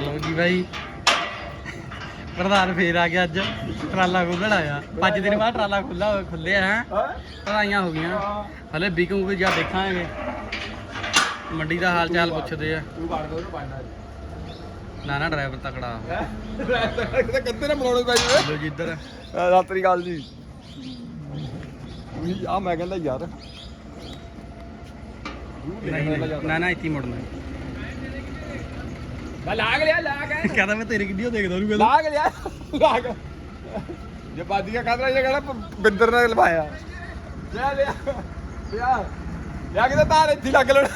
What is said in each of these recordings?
ਲਓ ਜੀ ਬਾਈ। ਪ੍ਰਧਾਨ ਫੇਰ ਆ ਗਿਆ ਅੱਜ। ਟਰਾਲਾ ਖੋਲਣ ਆਇਆ। ਪੰਜ ਦਿਨ ਬਾਅਦ ਟਰਾਲਾ ਖੁੱਲਾ ਖੁੱਲਿਆ ਹੈ। ਪੜਾਈਆਂ ਹੋ ਗਈਆਂ। ਹਲੇ ਵਿਕੂਗੇ ਜਾਂ ਦੇਖਾਂਗੇ। ਮੰਡੀ ਦਾ ਹਾਲ ਚਾਲ ਪੁੱਛਦੇ ਆ। ਨਾ ਨਾ ਡਰਾਈਵਰ ਤਕੜਾ ਕਿਤੇ ਕਿੱਥੇ ਨਾ ਬਣਾਉਣੇ ਪੈ ਲੋ ਜੀ ਇੱਧਰ। ਸਤਿ ਸ੍ਰੀ ਅਕਾਲ ਜੀ। ਵੀ ਆ ਮੈਂ ਕਹਿੰਦਾ ਯਾਰ। ਨਹੀਂ। ਨਾ ਨਾ ਇੱਥੇ ਹੀ ਮੁੜਨਾ। ਮੈਂ ਲਾਗ ਲਿਆ ਲਾਗ ਕਹਿੰਦਾ ਮੈਂ ਤੇਰੀ ਵੀਡੀਓ ਦੇਖਦਾ ਉਹਨੂੰ ਲਾਗ ਲਿਆ ਲਾਗ। ਜੇ ਬਾਦੀਆਂ ਕਾਦਰਾ ਇਹ ਕਹਿੰਦਾ ਬਿੰਦਰ ਨੇ ਲਵਾਇਆ। ਲੈ ਲਿਆ ਲਿਆ। ਲਿਆ ਕਿਤੇ ਤਾਰ ਇੱਥੇ ਹੀ ਲੱਗ ਲੈਣ।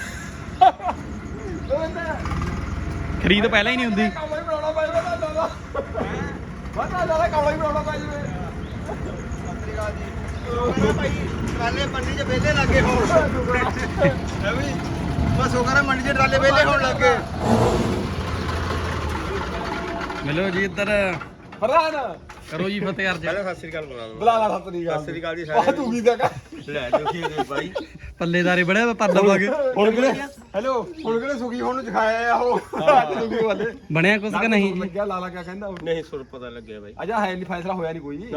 ਖਰੀਦ ਪਹਿਲਾਂ ਹੀ ਨਹੀਂ ਹੁੰਦੀ। ਕਮਲਾ ਹੀ ਬਣਾਉਣਾ ਪੈ ਜਾਵੇ ਦਾਦਾ ਪਤਾ ਦਾਦਾ ਕਮਲਾ ਹੀ ਬਣਾਉਣਾ ਪੈ ਜਾਵੇ। ਭਾਈ ਟਰਾਲੇ ਮੰਡੀ 'ਚ ਵਿਹਲੇ ਲੱਗੇ ਹੋਣ। ਹੈ ਵੀ? ਬਸ ਉਹ ਕਹਿੰਦਾ ਮੰਡੀ 'ਚ ਟਰਾਲੇ ਵਿਹਲੇ ਹੋਣ ਲੱਗੇ। ਮਿਲੋ ਜੀ ਇੱਧਰ। ਫਰਹਾਨ। ਕਰੋ ਜੀ ਫਤਿਹ ਅਰਜ। ਸਤਿ ਸ੍ਰੀ ਅਕਾਲ ਬੁਲਾ ਬੁਲਾ ਲਾ ਸਤਿ ਸ੍ਰੀ ਅਕਾਲ। ਸਤਿ ਸ੍ਰੀ ਅਕਾਲ ਜੀ ਸਾਰਿਆਂ ਤੂੰ ਕੀ ਦੇਗਾ ਲੈ ਜੋ ਕੀ ਦੇ ਭਾਈ ਪੱਲੇਦਾਰੇ ਬੜਿਆ ਪਰ ਦਵਾਂਗੇ ਹੁਣ ਕਿਹੜੇ ਹੈਲੋ ਹੁਣ ਕਿਹੜੇ ਸੁਖੀ ਹੁਣ ਨੂੰ ਦਿਖਾਇਆ ਆ ਉਹ? ਅੱਜ ਸੁਖੀ ਵਾਲੇ। ਬਣਿਆ ਕੁਛ ਕਿ ਨਹੀਂ? ਲੱਗਿਆ ਲਾਲਾ ਕਿਆ ਕਹਿੰਦਾ ਨਹੀਂ ਸੁਰ ਪਤਾ ਲੱਗਿਆ ਭਾਈ ਅਜਾ ਹੈ ਨਹੀਂ ਫੈਸਲਾ ਹੋਇਆ ਨਹੀਂ ਕੋਈ।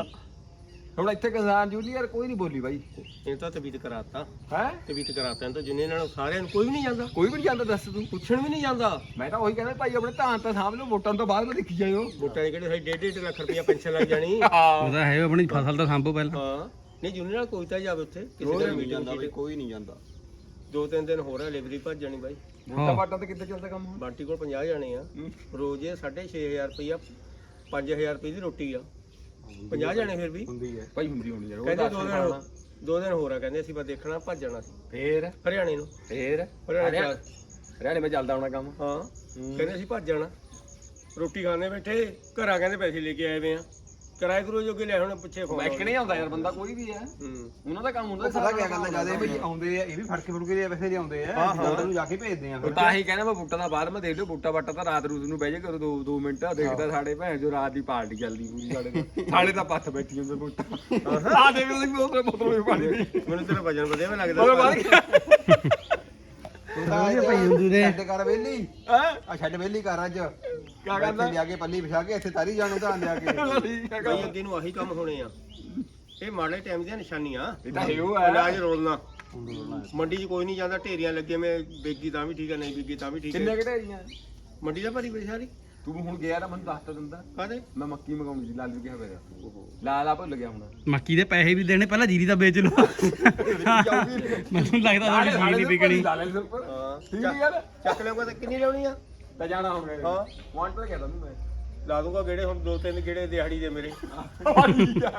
ਹੁਣ ਇੱਥੇ ਕਿਸਾਨ ਜੂਨੀਅਰ ਕੋਈ ਨਹੀਂ ਬੋਲੀ ਬਾਈ। ਇਹ ਤਾਂ ਤਬੀਤ ਕਰਾਤਾ। ਹੈ? ਤਬੀਤ ਕਰਾਤਾ ਇਹਨਾਂ ਤਾਂ ਜਿੰਨੇ ਨਾਲ ਸਾਰਿਆਂ ਨੂੰ ਕੋਈ ਵੀ ਨਹੀਂ ਜਾਂਦਾ। ਕੋਈ ਵੀ ਨਹੀਂ ਜਾਂਦਾ ਦੱਸ ਤੂੰ। ਪੁੱਛਣ ਵੀ ਨਹੀਂ ਜਾਂਦਾ। ਮੈਂ ਤਾਂ ਉਹੀ ਕਹਿੰਦਾ ਭਾਈ ਆਪਣੇ ਧਾਨ ਤਾਂ ਸਾਂਭ ਲਓ ਵੋਟਾਂ ਤੋਂ ਬਾਅਦ ਮੈਂ ਦੇਖੀ ਜਾਇਓ। ਵੋਟਾਂ ਦੇ ਕਿਹੜੇ ਸਾਡੀ ਡੇਢ ਡੇਢ ਲੱਖ ਰੁਪਇਆ ਪੈਨਸ਼ਨ ਲੱਗ ਜਾਣੀ। ਉਹਦਾ ਹੈ ਆਪਣੀ ਫਸਲ ਤਾਂ ਸੰਭੋ ਪਹਿਲਾਂ। ਹਾਂ। ਨਹੀਂ ਜੁਨੇ ਨਾਲ ਕੋਈ ਤਾਂ ਜਾਵੇ ਉੱਥੇ ਕਿਸੇ ਦਾ ਨਹੀਂ ਜਾਂਦਾ ਭਾਈ ਕੋਈ ਨਹੀਂ ਜਾਂਦਾ। ਦੋ ਤਿੰਨ ਦਿਨ ਹੋ ਰਿਹਾ ਲੇਬਰੀ ਭੱਜ ਜਾਣੀ ਬਾਈ। ਵੋਟਾਂ ਵਾਟਾਂ ਤੇ ਕਿੱਥੇ ਚੱਲਦਾ ਕੰਮ ਬਾਂਟੀ ਕੋਲ 50 ਜਾਣੇ ਆ। ਰੋਜ਼ ਇਹ 6500 ਰੁਪਇਆ 5000 ਰੁਪਏ ਦੀ ਰੋਟੀ ਆ। 50 ਜਾਣੇ ਫਿਰ ਵੀ? ਹੁੰਦੀ ਹੈ। ਭਾਈ ਹੁੰਦੀ ਹੋਣੀ ਯਾਰ ਕਹਿੰਦੇ ਦੋ ਦਿਨ ਦੋ ਦਿਨ ਹੋਰ ਆ ਕਹਿੰਦੇ ਅਸੀਂ ਬਸ ਦੇਖਣਾ ਭੱਜ ਜਾਣਾ ਸੀ ਫੇਰ? ਹਰਿਆਣੇ ਨੂੰ। ਫੇਰ? ਹਰਿਆਣੇ ਮੈਂ ਚੱਲਦਾ ਹੋਣਾ ਕੰਮ। ਹਾਂ। ਕਹਿੰਦੇ ਅਸੀਂ ਭੱਜ ਜਾਣਾ। ਰੋਟੀ ਖਾਣੇ ਬੈਠੇ ਘਰਾਂ ਕਹਿੰਦੇ ਪੈਸੇ ਲੈ ਕੇ ਆਏ ਵੇ ਆ। ਕਿਰਾਏ ਕਰੋ ਜੋਗੇ ਲੈ ਹੁਣ ਪਿੱਛੇ ਫੋਨ ਕਿਹਨੇ ਆਉਂਦਾ ਯਾਰ ਬੰਦਾ ਕੋਈ ਵੀ ਹੈ। ਹੂੰ। ਉਹਨਾਂ ਦਾ ਕੰਮ ਹੁੰਦਾ ਪਤਾ ਕਿਆ ਗੱਲ ਜ਼ਿਆਦਾ ਵੀ ਆਉਂਦੇ ਆ ਇਹ ਵੀ ਫੜ ਕੇ ਫੜ ਕੇ ਵੈਸੇ ਲਿਆਉਂਦੇ ਆ। ਉਹਨਾਂ ਨੂੰ ਜਾ ਕੇ ਭੇਜਦੇ ਆ ਤਾਂ ਹੀ ਕਹਿੰਦਾ ਮੈਂ ਬੂਟਾ ਦਾ ਬਾਅਦ ਮੈਂ ਦੇਖ ਲਿਓ ਬੂਟਾ ਬਾਟਾ ਤਾਂ ਰਾਤ ਰੂਤ ਨੂੰ ਬਹਿ ਜਾ ਕਰੋ ਦੋ ਦੋ ਮਿੰਟ ਦੇਖਦਾ ਸਾਡੇ ਭੈਣ ਜੋ ਰਾਤ ਦੀ ਪਾਰਟੀ ਚੱਲਦੀ ਪੂਰੀ ਸਾਡੇ ਕੋਲ। ਸਾਡੇ ਤਾਂ ਪੱਥ ਬੈਠੀ ਹੁੰਦੇ ਬੂਟਾ। ਆ ਦੇਖ ਉਹਦੀ ਬੋਤਲ ਬੋਤਲ ਵੀ ਪਾਣੀ ਦੀ ਮੈਨੂੰ ਤੇਰਾ ਵਜਨ ਵਧਿਆ ਮੈਂ ਲੱਗਦਾ ਪਾਣੀ ਭਾਈ ਹੁੰਦੀ ਨੇ। ਛੱਡ ਕਰ ਵੇਲੀ ਹੈ? ਆ ਛੱਡ ਵੇਲੀ ਕਰ ਅੱਜ। ਕਿਆ ਕਰਦਾ? ਲਿਆ ਕੇ ਪੱਲੀ ਵਿਛਾ ਕੇ ਇੱਥੇ ਤਾਰੀ ਜਾਣੋ ਤਾਂ ਲਿਆ ਕੇ। ਠੀਕ ਬਈ ਅੱਗੇ ਨੂੰ ਆਹੀ ਕੰਮ ਹੋਣੇ ਆ। ਇਹ ਮਾੜੇ ਟਾਈਮ ਦੀਆਂ ਨਿਸ਼ਾਨੀਆਂ। ਇਹ ਤਾਂ ਹੈ ਉਹ ਹੈ। ਇਲਾਜ ਰੋਲਣਾ। ਮੰਡੀ 'ਚ ਕੋਈ ਨਹੀਂ ਜਾਂਦਾ ਢੇਰੀਆਂ ਲੱਗੇ ਮੈਂ ਬੇਗੀ ਤਾਂ ਵੀ ਠੀਕ ਹੈ ਨਹੀਂ ਬੇਗੀ ਤਾਂ ਵੀ ਠੀਕ ਕਿੰਨੇ ਕਿਹੜੇ ਮੰਡੀ ਦਾ ਭਰੀ ਬੜੀ ਸਾਰੀ। ਤੂੰ ਹੁਣ ਗਿਆ ਤਾਂ ਮੈਨੂੰ ਦੱਸ ਤਾਂ ਦਿੰਦਾ। ਕਾਹਦੇ? ਮੈਂ ਮੱਕੀ ਮਗਾਉਣੀ ਸੀ ਲਾਲੂ ਕਿਹਾ ਹੋਇਆ। ਲਾਲ ਆ ਭੁੱਲ ਗਿਆ ਹੁਣ। ਮੱਕੀ ਦੇ ਪੈਸੇ ਵੀ ਦੇਣੇ ਪਹਿਲਾਂ ਜੀਰੀ ਦਾ ਵੇਚ ਲਓ। ਮੈਨੂੰ ਲੱਗਦਾ ਤੁਹਾਡੀ ਜੀਰੀ ਨਹੀਂ ਵਿਕਣੀ। ਲਾਲੇ ਦੇ ਉੱਪਰ ਹਾਂ। ਠੀਕ ਹੈ ਯਾਰ ਚੱਕ ਲਿਆਉਂਗਾ ਤਾਂ ਕਿੰਨੀ ਲਿਆਉਣੀ ਆ? ਤਾਂ ਜਾਣਾ ਹੁਣ ਹਾਂ। ਪੁਆਇੰਟ ਤਾਂ ਕਹਿ ਦੂੰ ਮੈਂ। ਲਾ ਦੂੰਗਾ ਗੇੜੇ ਹੁਣ ਦੋ ਤਿੰਨ ਗੇੜੇ ਦਿਹਾੜੀ ਦੇ ਮੇਰੇ।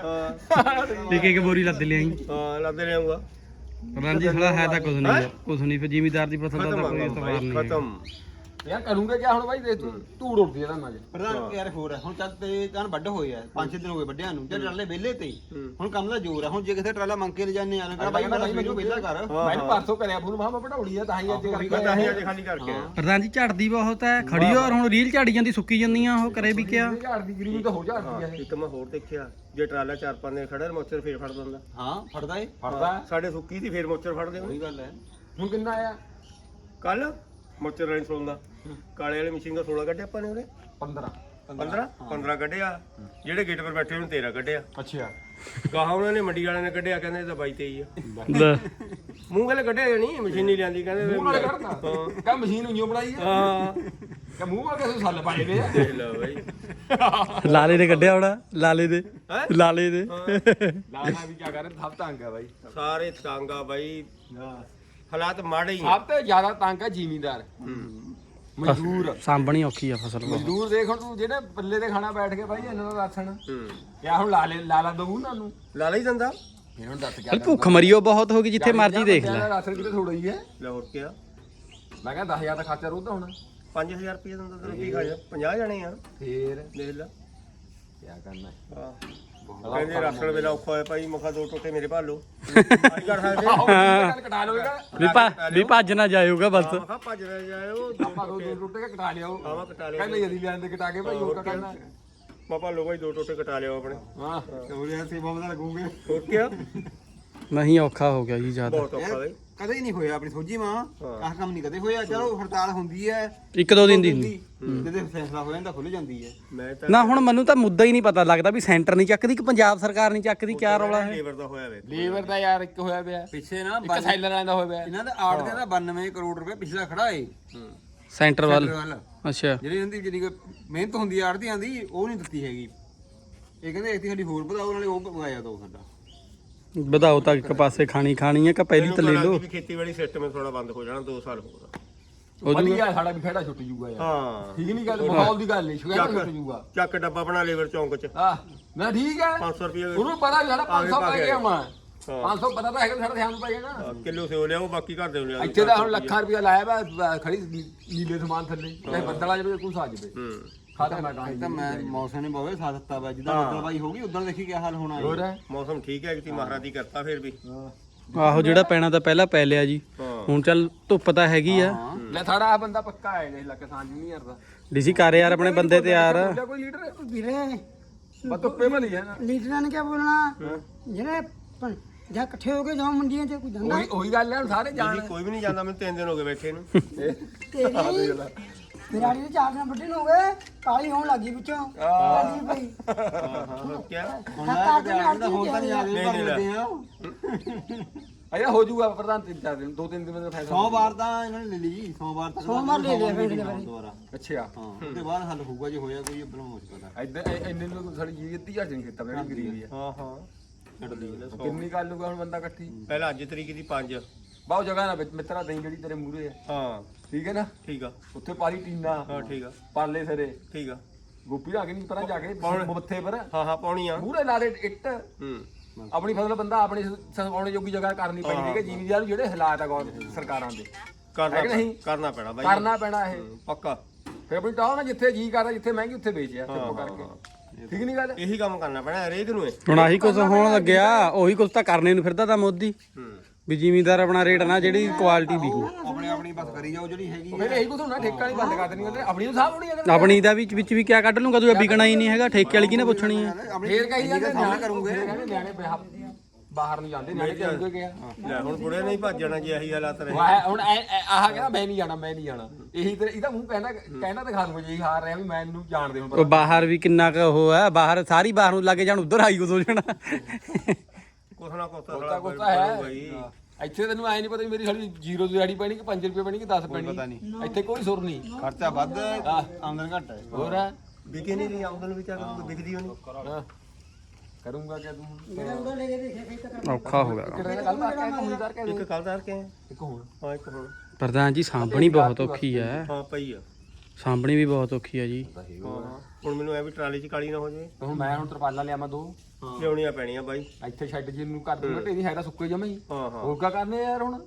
ਹਾਂ। ਇੱਕ ਇੱਕ ਬੋਰੀ ਲੱਦ ਲਿਆਈ। ਹਾਂ ਲੱਦੇ ਲਿਆਉਂਗਾ ਜੀ ਥੋੜਾ ਹੈ ਤਾਂ ਕੁਝ ਨਹੀਂ ਕੁਝ ਨਹੀਂ ਫਿਰ ਜ਼ਿਮੀਦਾਰ ਦੀ ਫਸਲ ਦਾ ਖਤਮ ਕੋਈ ਇਤਬਾਰ ਭਾਈ ਨਹੀਂ। ਖਤਮ। ਯਾਰ ਕਰੂੰਗੇ ਕਿਆ ਹੁਣ ਬਾਈ ਦੇਖ ਤੂੰ ਧੂੜ ਉੱਡਦੀ ਆ ਤਾਂ ਅੱਜ ਪ੍ਰਧਾਨ ਯਾਰ ਹੋਰ ਹੈ ਹੁਣ ਚੱਲ ਤੇ ਤਾਂ ਵੱਡ ਹੋਏ ਆ ਪੰਜ ਛੇ ਦਿਨ ਹੋ ਗਏ ਵੱਡਿਆਂ ਨੂੰ ਤੇ ਟਰਾਲੇ ਵਿਹਲੇ ਤੇ ਹੀ। ਹੁਣ ਕੰਮ ਦਾ ਜ਼ੋਰ ਆ ਹੁਣ ਜੇ ਕਿਤੇ ਟਰਾਲਾ ਮੰਗ ਕੇ ਲੈ ਜਾਂਦੇ ਆ ਨਾ ਬਾਈ ਮੈਂ ਮੈਨੂੰ ਵਿਹਲਾ ਕਰ। ਮੈਨੂੰ ਪਰਸੋਂ ਕਰਿਆ ਫੋਨ ਮੈਂ ਪੜਾਉਣੀ ਆ ਤਾਂ ਹੀ ਅੱਜ ਕਰਕੇ ਮੈਂ ਤਾਂ ਹੀ ਅੱਜ ਖਾਲੀ ਕਰਕੇ। ਆਇਆ ਪ੍ਰਧਾਨ ਜੀ ਝੜਦੀ ਬਹੁਤ ਹੈ ਖੜੀ ਔਰ ਹੁਣ ਰੀਲ ਝਾੜੀ ਜਾਂਦੀ ਸੁੱਕੀ ਜਾਂਦੀਆਂ ਉਹ ਕਰੇ ਵੀ ਕਿਆ ਝਾੜ ਦੀ ਗਰੀਬੀ ਤਾਂ ਹੋ ਜਾਂਦੀ ਆ। ਹਾਂ, ਇੱਕ ਮੈਂ ਹੋਰ ਦੇਖਿਆ ਜੇ ਟਰਾਲਾ ਚਾਰ ਪੰਜ ਦਿਨ ਖੜਾ ਮੋਚਰ ਫੇਰ ਫੜ ਦਿੰਦਾ। ਹਾਂ ਫੜਦਾ ਏ? ਫੜਦਾ। ਸਾਡੇ ਸੁੱਕੀ ਦੀ ਫੇਰ ਮੋਚਰ ਫੜਦੇ ਉਹੀ ਗੱਲ ਹੈ। ਹੁਣ ਕਿੰਨਾ ਆਇਆ? ਕੱਲ ਮੋਚਰ ਵਾਲੀ ਸੁਣਦਾ ਕਾਲੇ ਵਾਲੀ ਮਸ਼ੀਨ ਦਾ 16 ਕੱਢਿਆ ਆਪਾਂ ਨੇ ਉਹਨੇ 15 15 15 ਕੱਢਿਆ। ਜਿਹੜੇ ਗੇਟ 'ਤੇ ਬੈਠੇ ਉਹਨੇ 13 ਕੱਢਿਆ। ਅੱਛਾ। ਗਾਹਾਂ ਉਹਨਾਂ ਨੇ ਮੰਡੀ ਵਾਲਿਆਂ ਨੇ ਕੱਢਿਆ ਕਹਿੰਦੇ ਇਹ ਤਾਂ 22 23 ਆ। ਲੈ। ਮੂੰਹ ਗੱਲ ਕੱਢਿਆ ਨਹੀਂ? ਮਸ਼ੀਨੀ ਲਿਆਂਦੀ ਕਹਿੰਦੇ ਮੂੰਹ ਨਾਲ ਕੱਢਦਾ ਕਾ ਮਸ਼ੀਨ ਉਈਓ ਬਣਾਈ ਆ? ਹਾਂ। ਕਾ ਮੂੰਹ ਵਾਲ ਕਿਸੇ ਸੱਲ ਪਾਏ ਨੇ ਆ? ਦੇਖ ਲਓ ਬਾਈ। ਲਾਲੇ ਦੇ ਕੱਢਿਆ ਹੋਣਾ ਲਾਲੇ ਦੇ। ਹੈਂ? ਲਾਲੇ ਦੇ। ਲਾਣਾ ਵੀ ਕੀ ਕਰੇ ਸਭ ਤੰਗ ਆ ਬਾਈ। ਸਾਰੇ ਤੰਗਾ ਬਾਈ। ਹਾਲਾਤ ਮਾੜੇ ਹੀ ਆ। ਸਭ ਤੋਂ ਜ਼ਿਆਦਾ ਤੰਗ ਆ ਜ਼ਿਮੀਂਦਾਰ। ਮਜ਼ਦੂਰ। ਸਾਂਭਣੀ ਔਖੀ ਆ ਫਸਲ ਬਹੁਤ ਮਜ਼ਦੂਰ ਦੇਖ ਹੁਣ ਤੂੰ ਜਿਹੜੇ ਪੱਲੇ ਤੇ ਖਾਣਾ ਬੈਠ ਕੇ ਬਾਈ ਇਹਨਾਂ ਦਾ ਰਾਸ਼ਨ। ਹੂੰ। ਕਿਆ ਹੁਣ ਲਾ ਲੈ ਲਾਲਾ ਦਊ ਨਾ ਨੂੰ। ਲਾਲਾ ਹੀ ਦੰਦਾ? ਇਹ ਹੁਣ ਦੱਸ ਭਾਈ ਭੁੱਖ ਮਰੀਓ ਬਹੁਤ ਹੋ ਗਈ ਜਿੱਥੇ ਮਰਜ਼ੀ ਦੇਖ ਲੈ। ਰਾਸ਼ਨ ਕਿਤੇ ਥੋੜਾ ਹੀ ਹੈ। ਲਾਹੌਰ ਕਿਆ? ਮੈਂ ਕਹਿੰਦਾ 10000 ਦਾ ਖਰਚਾ ਰੋਦਾ ਹੁਣ। 5000 ਰੁਪਏ ਦਿੰਦਾ ਤੇ ਰੋਟੀ ਖਾ ਜਾ। 50 ਜਣੇ ਆ। ਫੇਰ। ਦੇਖ ਲੈ। ਕਿਆ ਕਰਨਾ। ਹੈ ਹਾਂ ਕਹਿੰਦੇ ਰਾਸ਼ਨ ਵੇਲਾ ਔਖਾ ਹੋਇਆ ਭਾਈ ਮਖਾ ਦੋ ਟੋਟੇ ਮੇਰੇ ਭਾਲੋ। ਅੱਜ ਕਰ ਸਕਦੇ ਗੱਲ ਕਟਾ ਲਓ ਇਹਦਾ ਵੀ ਭਾ ਵੀ ਭੱਜ ਨਾ ਜਾਇਓਗਾ ਬਸ। ਮਖਾ ਭੱਜ ਰਿਹਾ ਜਾਇਓ। ਦੋ ਆਪਾਂ ਦੋ ਦੋ ਟੁੱਟੇ ਕੇ ਕਟਾ ਲਿਆਓ ਆਵਾ ਕਟਾ ਲਿਓ ਕਹਿੰਦੇ ਜਦੀ ਲਿਆਂਦੇ ਕਟਾ ਕੇ ਭਾਈ ਹੋਰ ਕਾ ਕਰਨਾ ਮਾ ਭਾਲੋ ਭਾਈ ਦੋ ਟੋਟੇ ਕਟਾ ਲਿਓ ਆਪਣੇ। ਹਾਂ ਉਹਦੇ ਸੇਵਾ ਬਦਲ ਲੱਗੂਗੇ। ਹੋਰ ਕਿਆ? ਨਹੀਂ ਔਖਾ ਹੋ ਗਿਆ ਜੀ ਜ਼ਿਆਦਾ। ਬਹੁਤ ਔਖਾ ਬਈ ਕਦੇ ਹੀ ਨਹੀਂ ਹੋਇਆ ਆਪਣੀ ਸੋਝੀ ਮਾਂ। ਆਹ ਕੰਮ ਨਹੀਂ ਕਦੇ ਹੋਇਆ ਚਲੋ ਹੜਤਾਲ ਹੁੰਦੀ ਹੈ। ਇੱਕ ਦੋ ਦਿਨ ਦੀ। ਹੁੰਦੀ। ਜਦੋਂ ਫੈਸਲਾ ਹੋ ਜਾਂਦਾ ਖੁੱਲ ਜਾਂਦੀ ਹੈ। ਮੈਂ ਤਾਂ ਨਾ ਹੁਣ ਮੈਨੂੰ ਤਾਂ ਮੁੱਦਾ ਹੀ ਨਹੀਂ ਪਤਾ ਲੱਗਦਾ ਵੀ ਸੈਂਟਰ ਨਹੀਂ ਚੱਕਦੀ ਕਿ ਪੰਜਾਬ ਸਰਕਾਰ ਨਹੀਂ ਚੱਕਦੀ ਕਿਆ ਰੌਲਾ ਹੈ। ਲੇਬਰ ਦਾ ਹੋਇਆ ਵੇ। ਲੀਵਰ ਦਾ ਯਾਰ ਇੱਕ ਹੋਇਆ ਪਿਆ। ਪਿੱਛੇ ਨਾ ਇੱਕ ਸੈਲਰ ਵਾਲਿਆਂ ਦਾ ਹੋਇਆ ਪਿਆ। ਇਹਨਾਂ ਦਾ ਆੜ ਦੇ ਦਾ 92 ਕਰੋੜ ਰੁਪਏ ਪਿਛਲਾ ਖੜਾ ਏ। ਸੈਂਟਰ ਵੱਲ। ਸੈਂਟਰ ਵੱਲ। ਅੱਛਾ। ਜਿਹੜੀ ਇਹਦੀ ਜਿਹੜੀ ਕੋਈ ਮਿਹਨਤ ਹੁੰਦੀ ਆ ਆੜਤੀਆਂ ਦੀ ਉਹ ਨਹੀਂ ਦਿੱਤੀ ਹੈਗੀ। ਇਹ ਕਹਿੰਦੇ ਇੱਥੇ ਸਾਡੀ ਹੋਰ ਵਧਾਓ ਨਾਲੇ ਉਹ ਮੰਗਾਇਆ ਦੋ ਸਾਡਾ। ਵਧਾਓ ਤਾਂ ਇੱਕ ਪਾਸੇ ਖਾਣੀ ਖਾਣੀ ਹੈ ਕਿ ਪਹਿਲੀ ਤਾਂ ਲੈ ਲਓ। ਵੀ ਖੇਤੀਬਾੜੀ ਸਿਸਟਮ ਥੋੜਾ ਬੰਦ ਹੋ ਜਾਣਾ 2 ਸਾਲ ਹੋਰ। ਹੋ ਜੂਗਾ ਵਧੀਆ ਸਾਡਾ ਵੀ ਖੇੜਾ ਛੁੱਟ ਜੂਗਾ ਯਾਰ। ਹਾਂ। ਠੀਕ ਨਹੀਂ ਗੱਲ ਮਾਹੌਲ ਦੀ ਗੱਲ ਨਹੀਂ ਸ਼ੁਗਰ ਛੁੱਟ ਜੂਗਾ ਚੱਕ ਡੱਬਾ ਬਣਾ ਲੇਬਰ ਚੌਂਕ ਚ। ਆ ਨਾ ਠੀਕ ਹੈ। 500 ਰੁਪਏ ਉਹਨੂੰ ਪਤਾ ਵੀ ਸਾਡਾ 500 ਪੈ ਗਿਆ ਹੁਣ। ਹਾਂ। 500 ਪਤਾ ਤਾਂ ਹੈਗਾ ਵੀ ਸਾਡਾ ਧਿਆਨ ਨੂੰ ਪੈ ਗਿਆ ਨਾ। ਕਿਲੋ ਸੇ ਲਿਆਓ ਬਾਕੀ ਘਰ ਦੇ ਲਿਆਓ। ਇੱਥੇ ਤਾਂ ਹੁਣ ਲੱਖਾਂ ਰੁਪਇਆ ਲਾਇਆ ਵਾ ਖੜੀ ਨੀਲੇ ਸਮਾਨ ਥੱਲੇ। ਚਾਹੇ ਬੱਦਲਾ ਜਵੇ ਕੋਈ ਸਾ ਜਵੇ ਹੂੰ। ਮੈਂ ਤਾਂ ਮੈਂ ਮੌਸਮ ਨੇ ਬਹੁਤ ਸਾਥ ਦਿੱਤਾ ਵਾ ਜਿੱਦਾਂ ਬੱਦਲਬਾਈ ਹੋ ਗਈ ਉਦੋਂ ਦੇਖੀ ਕੀ ਹਾਲ ਹੋਣਾ ਹੋਰ ਮੌਸਮ ਠੀਕ ਹੈ ਕਿ ਮਹਾਰਾਜ ਦੀ ਕਰਤਾ ਫਿਰ ਵੀ। ਆਹੋ ਜਿਹੜਾ ਪੈਣਾ ਤਾਂ ਪਹਿਲਾਂ ਪੈ ਲਿਆ ਜੀ। ਹੁਣ ਚੱਲ ਧੁੱਪ ਤਾਂ ਹੈਗੀ ਆ। ਲੈ ਸਾਡਾ ਆ ਬੰਦਾ ਪੱਕਾ ਹੈ ਇਹ ਲੱਕ ਸਾਂਝ ਨਹੀਂ ਯਾਰਦਾ ਡੀਸੀ ਕਰ ਯਾਰ ਆਪਣੇ ਬੰਦੇ ਤੇ ਯਾਰ ਕੋਈ ਲੀਡਰ ਵੀਰੇ ਬਸ ਧੁੱਪੇ ਭਲੀ ਹੈ ਨਾ। ਲੀਡਰਾਂ ਨੇ ਕੀ ਬੋਲਣਾ? ਜਿਹੜੇ ਜਾਂ ਇਕੱਠੇ ਹੋ ਕੇ ਜਾਓ ਮੰਡੀਆਂ 'ਚ ਕੋਈ ਧੰਦਾ ਉਹੀ ਉਹੀ ਗੱਲ ਹੈ ਸਾਰੇ ਜਾਣ। ਕੋਈ ਵੀ ਨਹੀਂ ਜਾਂਦਾ ਮੈਨੂੰ ਤਿੰਨ ਦਿਨ ਹੋ ਗਏ ਬੈਠੇ ਨੂੰ। ਤੇਰੀ ਬਿਰਾੜੀ ਦੇ ਚਾਰ ਦਿਨ ਨੂੰ ਹੋ ਗਏ ਕਾਲੀ ਹੋਣ ਲੱਗੀ ਵਿੱਚੋਂ। ਕਾਲੀ ਪਈ ਹਾਂ ਹਾਂ ਕੀ ਹੁਣ ਦਾ ਹੁਣ ਤਾਂ ਨਹੀਂ ਆ ਗਏ ਨਹੀਂ, ਭਰਦੇ ਆ ਅਜਾ ਹੋ ਜਾਊਗਾ ਪ੍ਰਧਾਨ ਤਿੰਨ ਚਾਰ ਦਿਨ ਦੋ ਤਿੰਨ ਦਿਨ ਦਾ ਫੈਸਲਾ ਸੋਮਵਾਰ ਤਾਂ ਇਹਨਾਂ ਨੇ ਲੈ ਲਈ ਸੋਮਵਾਰ ਤੱਕ ਸੋਮਵਾਰ ਲੈ ਲਿਆ ਬਾਰੇ। ਦੁਬਾਰਾ ਅੱਛਾ। ਹਾਂ ਉਹਦੇ ਬਾਅਦ ਹੱਲ ਹੋਊਗਾ ਜੇ ਹੋਇਆ ਕੋਈ ਹੋ ਸਕਦਾ ਇੱਧਰ ਇਹ- ਇੰਨੇ ਨੂੰ ਸਾਡੀ ਜੀ ਅੱਧੀ ਹਜ਼ਾਰ ਨਹੀਂ ਕੀਤਾ ਮੇਰੀ ਗਰੀਬੀ ਆ। ਹਾਂ ਹਾਂ। ਛੱਡ ਦੀ ਕਿੰਨੀ ਗੱਲ ਲੂਗਾ ਹੁਣ ਬੰਦਾ ਇਕੱਠੀ? ਪਹਿਲਾਂ ਅੱਜ ਤਰੀਕ ਦੀ 5 ਬਹੁਤ ਜਗ੍ਹਾ ਨਾ ਵਿੱਚ ਮਿੱਤਰਾ ਦਈ ਜਿਹੜੀ ਤੇਰੇ ਮੂਹਰੇ ਆ। ਹਾਂ। ਠੀਕ ਹੈ ਨਾ? ਠੀਕ ਆ। ਉੱਥੇ ਪਾਲੀ ਟੀਨਾ ਹਾਂ ਠੀਕ ਆ। ਪਾਲੇ ਸਰੇ। ਠੀਕ ਆ। ਗੋਪੀ ਆ ਕੇ ਨਹੀਂ ਪਰਾਂ ਜਾ ਕੇ? ਮੱਥੇ ਪਰ? ਹਾਂ ਹਾਂ ਪਾਉਣੀ ਆ। ਮੂਹਰੇ ਲਾ ਦੇ ਇੱਟ। ਹੂੰ। ਆਪਣੀ ਫਸਲ ਬੰਦਾ ਆਪਣੀ ਸਵਾਉਣੇ ਜੋਗੀ ਜਗ੍ਹਾ ਕਰਨੀ ਪੈਣੀ ਠੀਕ ਹੈ? ਜ਼ਿਮੀਦਾਰ ਨੂੰ ਜਿਹੜੇ ਹਾਲਾਤ ਆ ਗੌਰ ਸਰਕਾਰਾਂ ਦੇ। ਕਰਨਾ ਹੈ ਕਿ ਨਹੀਂ? ਕਰਨਾ ਪੈਣਾ ਬਾਈ। ਕਰਨਾ ਪੈਣਾ ਇਹ। ਪੱਕਾ। ਫਿਰ ਆਪਣੀ ਟਾਉ ਨਾ ਜਿੱਥੇ ਜੀ ਕਰਦਾ ਜਿੱਥੇ ਮਹਿੰਗੀ ਉੱਥੇ ਵੇਚਿਆ ਚੁੱਪ ਕਰਕੇ। ਠੀਕ ਨਹੀਂ ਗੱਲ? ਇਹੀ ਕੰਮ ਕਰਨਾ ਪੈਣਾ ਹਰੇਕ ਨੂੰ ਇਹ। ਹੁਣ ਆਹੀ ਕੁਝ ਹੋਣ ਲੱਗਿਆ ਉਹੀ ਕੁਝ ਤਾਂ ਕਰਨੇ ਨੂੰ ਫਿਰਦਾ ਤਾਂ ਮੋਦੀ। ਹੂੰ। ਵੀ ਜ਼ਿਮੀਦਾਰ ਆਪਣਾ ਰੇਟ ਨਾ ਜਿਹੜੀ ਕੁਆਲਿਟੀ ਵਿਕੂ ਆਪਣੇ ਆਪਣੀ ਬਸ ਕਰੀ ਜਾਓ ਜਿਹੜੀ ਹੈਗੀ ਫਿਰ ਇਹੀ ਕੁਝ ਹੋਣਾ ਠੇਕਾ ਨਹੀਂ ਬੰਦ ਕਰ ਦੇਣੀ ਉਹਨੇ ਆਪਣੀ ਨੂੰ ਸਾਹ ਹੋਣੀ ਅਗਰ ਆਪਣੀ ਦਾ ਵਿੱਚ ਵਿੱਚ ਵੀ ਕਿਆ ਕੱਢ ਲੂੰਗਾ ਤੂੰ ਇਹ ਵਿਕਣਾ ਹੀ ਨਹੀਂ ਹੈਗਾ ਠੇਕੇ ਵਾਲੀ ਕਿਹਨੇ ਪੁੱਛਣੀ ਹੈ ਫੇਰ ਕਹੀ ਜਾਂਦੇ ਨਿਆਣੇ ਕਰੂਗੇ। ਨਿਆਣੇ ਬਿਹਾ- ਬਾਹਰ ਨੂੰ ਜਾਂਦੇ ਨਿਆਣੇ ਕਰੂਗੇ ਗਿਆ ਲੈ ਹੁਣ ਬੁੜੇ ਨਹੀਂ ਭੱਜਣਾ ਜੇ ਇਹੀ ਹਾਲਾਤ ਰਹੇ। ਵਾਹ ਹੁਣ ਆਹ ਕਹਿੰਦਾ ਮੈਂ ਨਹੀਂ ਜਾਣਾ ਮੈਂ ਨਹੀਂ ਜਾਣਾ। ਇਹੀ ਤੇ ਇਹਦਾ ਮੂੰਹ ਕਹਿੰਦਾ ਕਹਿੰਦਾ ਦਿਖਾ ਦੂੰਗਾ ਜੀ ਹਾਰ ਰਿਹਾ ਵੀ ਮੈਂ ਇਹਨੂੰ ਜਾਣਦੇ ਹੁਣ ਉਹ ਬਾਹਰ ਵੀ ਕਿੰਨਾ ਕੁ ਉਹ ਹੈ ਬਾਹਰ ਸਾਰੀ ਬਾਹਰ ਨੂੰ ਲੱਗੇ ਜਾਣ ਉਧਰ ਆਈ ਕੁਝ ਹੋ ਜਾਣਾ। ਕੁਛ ਨਾ ਕੁਛ ਤਾਂ ਕੋਤਾ ਰੌਲਾ ਕੋਤਾ ਹੈ। ਹੀ। ਇੱਥੇ ਤੈਨੂੰ ਐ ਨਹੀਂ ਪਤਾ ਵੀ ਮੇਰੀ ਜ਼ੀਰੋ ਦੀ ਦਿਹਾੜੀ ਪੈਣੀ ਕਿ 5 ਰੁਪਏ ਪੈਣੀ ਕਿ 10 ਪੈਣੀ। ਪਤਾ ਨਹੀਂ। ਇੱਥੇ ਕੋਈ ਸੁਰ ਨਹੀਂ। ਖਰਚਾ ਵੱਧ ਆਮਦਨ ਘੱਟ ਹੈ। ਹੋਰ ਹੈ? ਵਿਕੇ ਨਹੀਂ ਰਹੀ ਆਮਦਨ ਵੀ ਚੱਲ ਵਿਕਦੀ ਹੋਣੀ। ਹਾਂ। ਕਰੂੰਗਾ ਕਿ ਤੂੰ? ਕੇ ਕਰ ਔਖਾ ਹੋ ਗਿਆ। ਕਿਹੜਾ ਗੱਲ ਬਾਤ ਕਹਿ ਕਮੀਦਾਰ ਕਹਿ ਇੱਕ ਕੱਲ ਦਾ ਕੇ ਇੱਕ ਹੁਣ ਹਾਂ ਇੱਕ ਹੁਣ ਪ੍ਰਧਾਨ ਜੀ ਸਾਂਭਣੀ ਬਹੁਤ ਔਖੀ ਹੈ। ਹਾਂ ਪਈ ਆ। ਸਾਂਭਣੀ ਵੀ ਬਹੁਤ ਔਖੀ ਹੈ ਜੀ। ਹਾਂ ਹੁਣ ਮੈਨੂੰ ਐ ਵੀ ਟਰਾਲੀ 'ਚ ਕਾਲੀ ਨਾ ਹੋ ਜਾਵੇ। ਹੁਣ ਮੈਂ ਹੁਣ ਤਰਪਾਲਾਂ ਲਿਆਵਾਂ ਦੋ। ਲਿਆਉਣੀਆਂ ਪੈਣੀਆਂ ਬਾਈ। ਇੱਥੇ ਛੱਡ ਜੀ ਨੂੰ ਕਰ ਦੂੰਗਾ ਢੇਰੀ ਹੈਗਾ ਸੁੱਕੇ ਜਮਾ ਹੀ। ਹਾਂ ਹਾਂ। ਹੋਰ ਕਾ ਕਰਨੇ ਯਾਰ ਹੁਣ?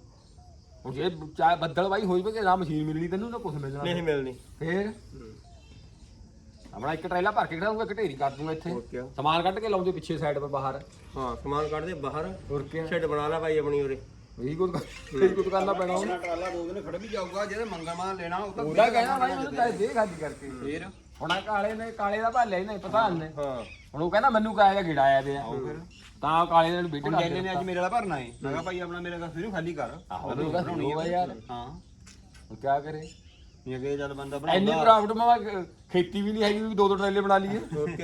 ਹੁਣ ਜੇ ਚਾਹੇ ਬੱਦਲ ਬਾਈ ਹੋਈ ਪਏ ਕਿ ਨਾ ਮਸ਼ੀਨ ਮਿਲਣੀ ਤੈਨੂੰ ਨਾ ਕੁਝ ਮਿਲਣਾ। ਨਹੀਂ ਮਿਲਣੀ। ਫੇਰ? ਆਪਣਾ ਇੱਕ ਟਰੇਲਾ ਭਰ ਕੇ ਖੜਾਉਂਗਾ ਇੱਕ ਢੇਰੀ ਕਰ ਦੂੰਗਾ ਇੱਥੇ। ਹੋਰ ਕਿਆ। ਸਮਾਨ ਕੱਢ ਕੇ ਲਾਉਂਦੇ ਪਿੱਛੇ ਸਾਈਡ 'ਤੇ ਬਾਹਰ। ਹਾਂ ਸਮਾਨ ਕੱਢ ਦੇ ਬਾਹਰ। ਹੋਰ ਕੀ ਛੱਡ ਬਣਾ ਲੈ ਬਾਈ ਆਪਣੀ ਉਰੇ। ਇਹੀ ਕੁਝ ਇਹੀ ਕੁਝ ਕਰਨਾ ਪੈਣਾ ਹੁਣ। ਟਰਾਲਾ ਦੋ ਦਿਨ ਖੜ ਵੀ ਜਾਊਗਾ ਜਿਹਦੇ ਮੰਗਾ ਮਾਂ ਲੈਣਾ ਉਹ ਤਾਂ ਉਹਦਾ ਕਹਿਣਾ ਬਾਈ ਉਹਨੂੰ ਤਾਂ ਦੇ ਖਾਲੀ ਕਰਕੇ। ਫੇਰ? ਹੁਣ ਆਹ ਕਾਲੇ ਨੇ ਕਾਲੇ ਦਾ ਭਾਲਿਆ ਹੀ ਨਹੀਂ ਪ੍ਰਧਾਨ ਨੇ। ਹਾਂ। ਹੁਣ ਉਹ ਕਹਿੰਦਾ ਮੈਨੂੰ ਕਾਇਆ ਗੇੜਾ ਆਇਆ ਤੇ ਤਾਂ ਕਾਲੇ ਨੇ ਬੀਟ ਹੁਣ ਜੈਨੇ ਨੇ ਅੱਜ ਮੇਰੇ ਵਾਲਾ ਭਰਨਾ ਹੈ ਮੈਂ ਕਿਹਾ ਭਾਈ ਆਪਣਾ ਮੇਰੇ ਦਾ ਫਿਰ ਖਾਲੀ ਕਰ। ਆਹੋ ਹੋਊਗਾ ਯਾਰ। ਹਾਂ। ਹੁਣ ਕੀ ਕਰੇ? ਇਹ ਅਗੇ ਚੱਲ ਬੰਦਾ ਐਨੀ ਬਣਾਉਂਦਾ। ਪ੍ਰਾਫਿਟ ਮਾ ਖੇਤੀ ਵੀ ਨਹੀਂ ਹੈਗੀ ਵੀ ਦੋ ਦੋ ਟਰੇਲੇ ਬਣਾ ਲਈਏ। ਹੋਰ ਕੀ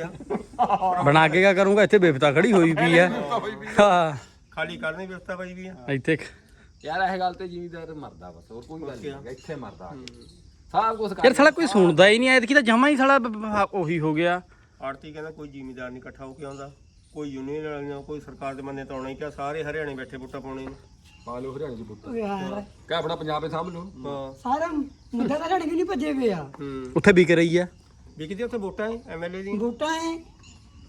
ਬਣਾ ਕੇ ਕਿਆ ਕਰੂੰਗਾ? ਇੱਥੇ ਬੇਫਤਾ ਖੜੀ ਹੋਈ ਪਈ ਹੈ ਹਾਂ। ਖਾਲੀ ਕਰਨੀ ਵਿਵਸਥਾ ਬਾਈ ਵੀ ਆ। ਇੱਥੇ ਯਾਰ ਇਹ ਗੱਲ ਤੇ ਜ਼ਿਮੀਦਾਰ ਮਰਦਾ ਬਸ ਹੋਰ ਕੋਈ ਗੱਲ ਨਹੀਂ ਇੱਥੇ ਮਰਦਾ। ਸਭ ਕੁਝ ਯਾਰ ਸਾਲਾ ਕੋਈ ਸੁਣਦਾ ਹੀ ਨਹੀਂ ਐਤਕੀ ਤਾਂ ਜਮਾ ਹੀ ਸਾਲਾ ਬ- ਬ- ਉਹੀ ਹੋ ਗਿਆ। ਆੜਤੀ ਕਹਿੰਦਾ ਕੋਈ ਜ਼ਿਮੀਦਾਰ ਨਹੀਂ ਇਕੱਠਾ ਹੋ ਕੇ ਆਉਂਦਾ ਕੋਈ ਯੂਨੀਅਨ ਵਾਲੀਆਂ ਕੋਈ ਸਰਕਾਰ ਦੇ ਬੰਦੇ ਤਾਂ ਆਉਣਾ ਹੀ ਕਿਆ ਸਾਰੇ ਹਰਿਆਣੇ ਬੈਠੇ ਬੁੱਟਾ ਪਾਉਣੇ ਨੇ। ਪਾ ਲਓ ਹਰਿਆਣੇ ਦੀ ਬੁੱਤ ਯਾਰ ਕਿ ਆਪਣਾ ਪੰਜਾਬ ਦੇ ਲਓ ਹਾਂ। ਸਾਰਾ ਮੁੱਦਾ ਤਾਂ ਲੜ ਵੀ ਨਹੀਂ ਭੱਜੇ ਪਏ ਆ? ਹੂੰ। ਉੱਥੇ ਵਿਕ ਰਹੀ ਹੈ ਵਿਕਦੀ ਉੱਥੇ ਵੋਟਾਂ ਹੈ ਐਮਐਲਏ ਦੀ। ਬੂਟਾ ਹੈ।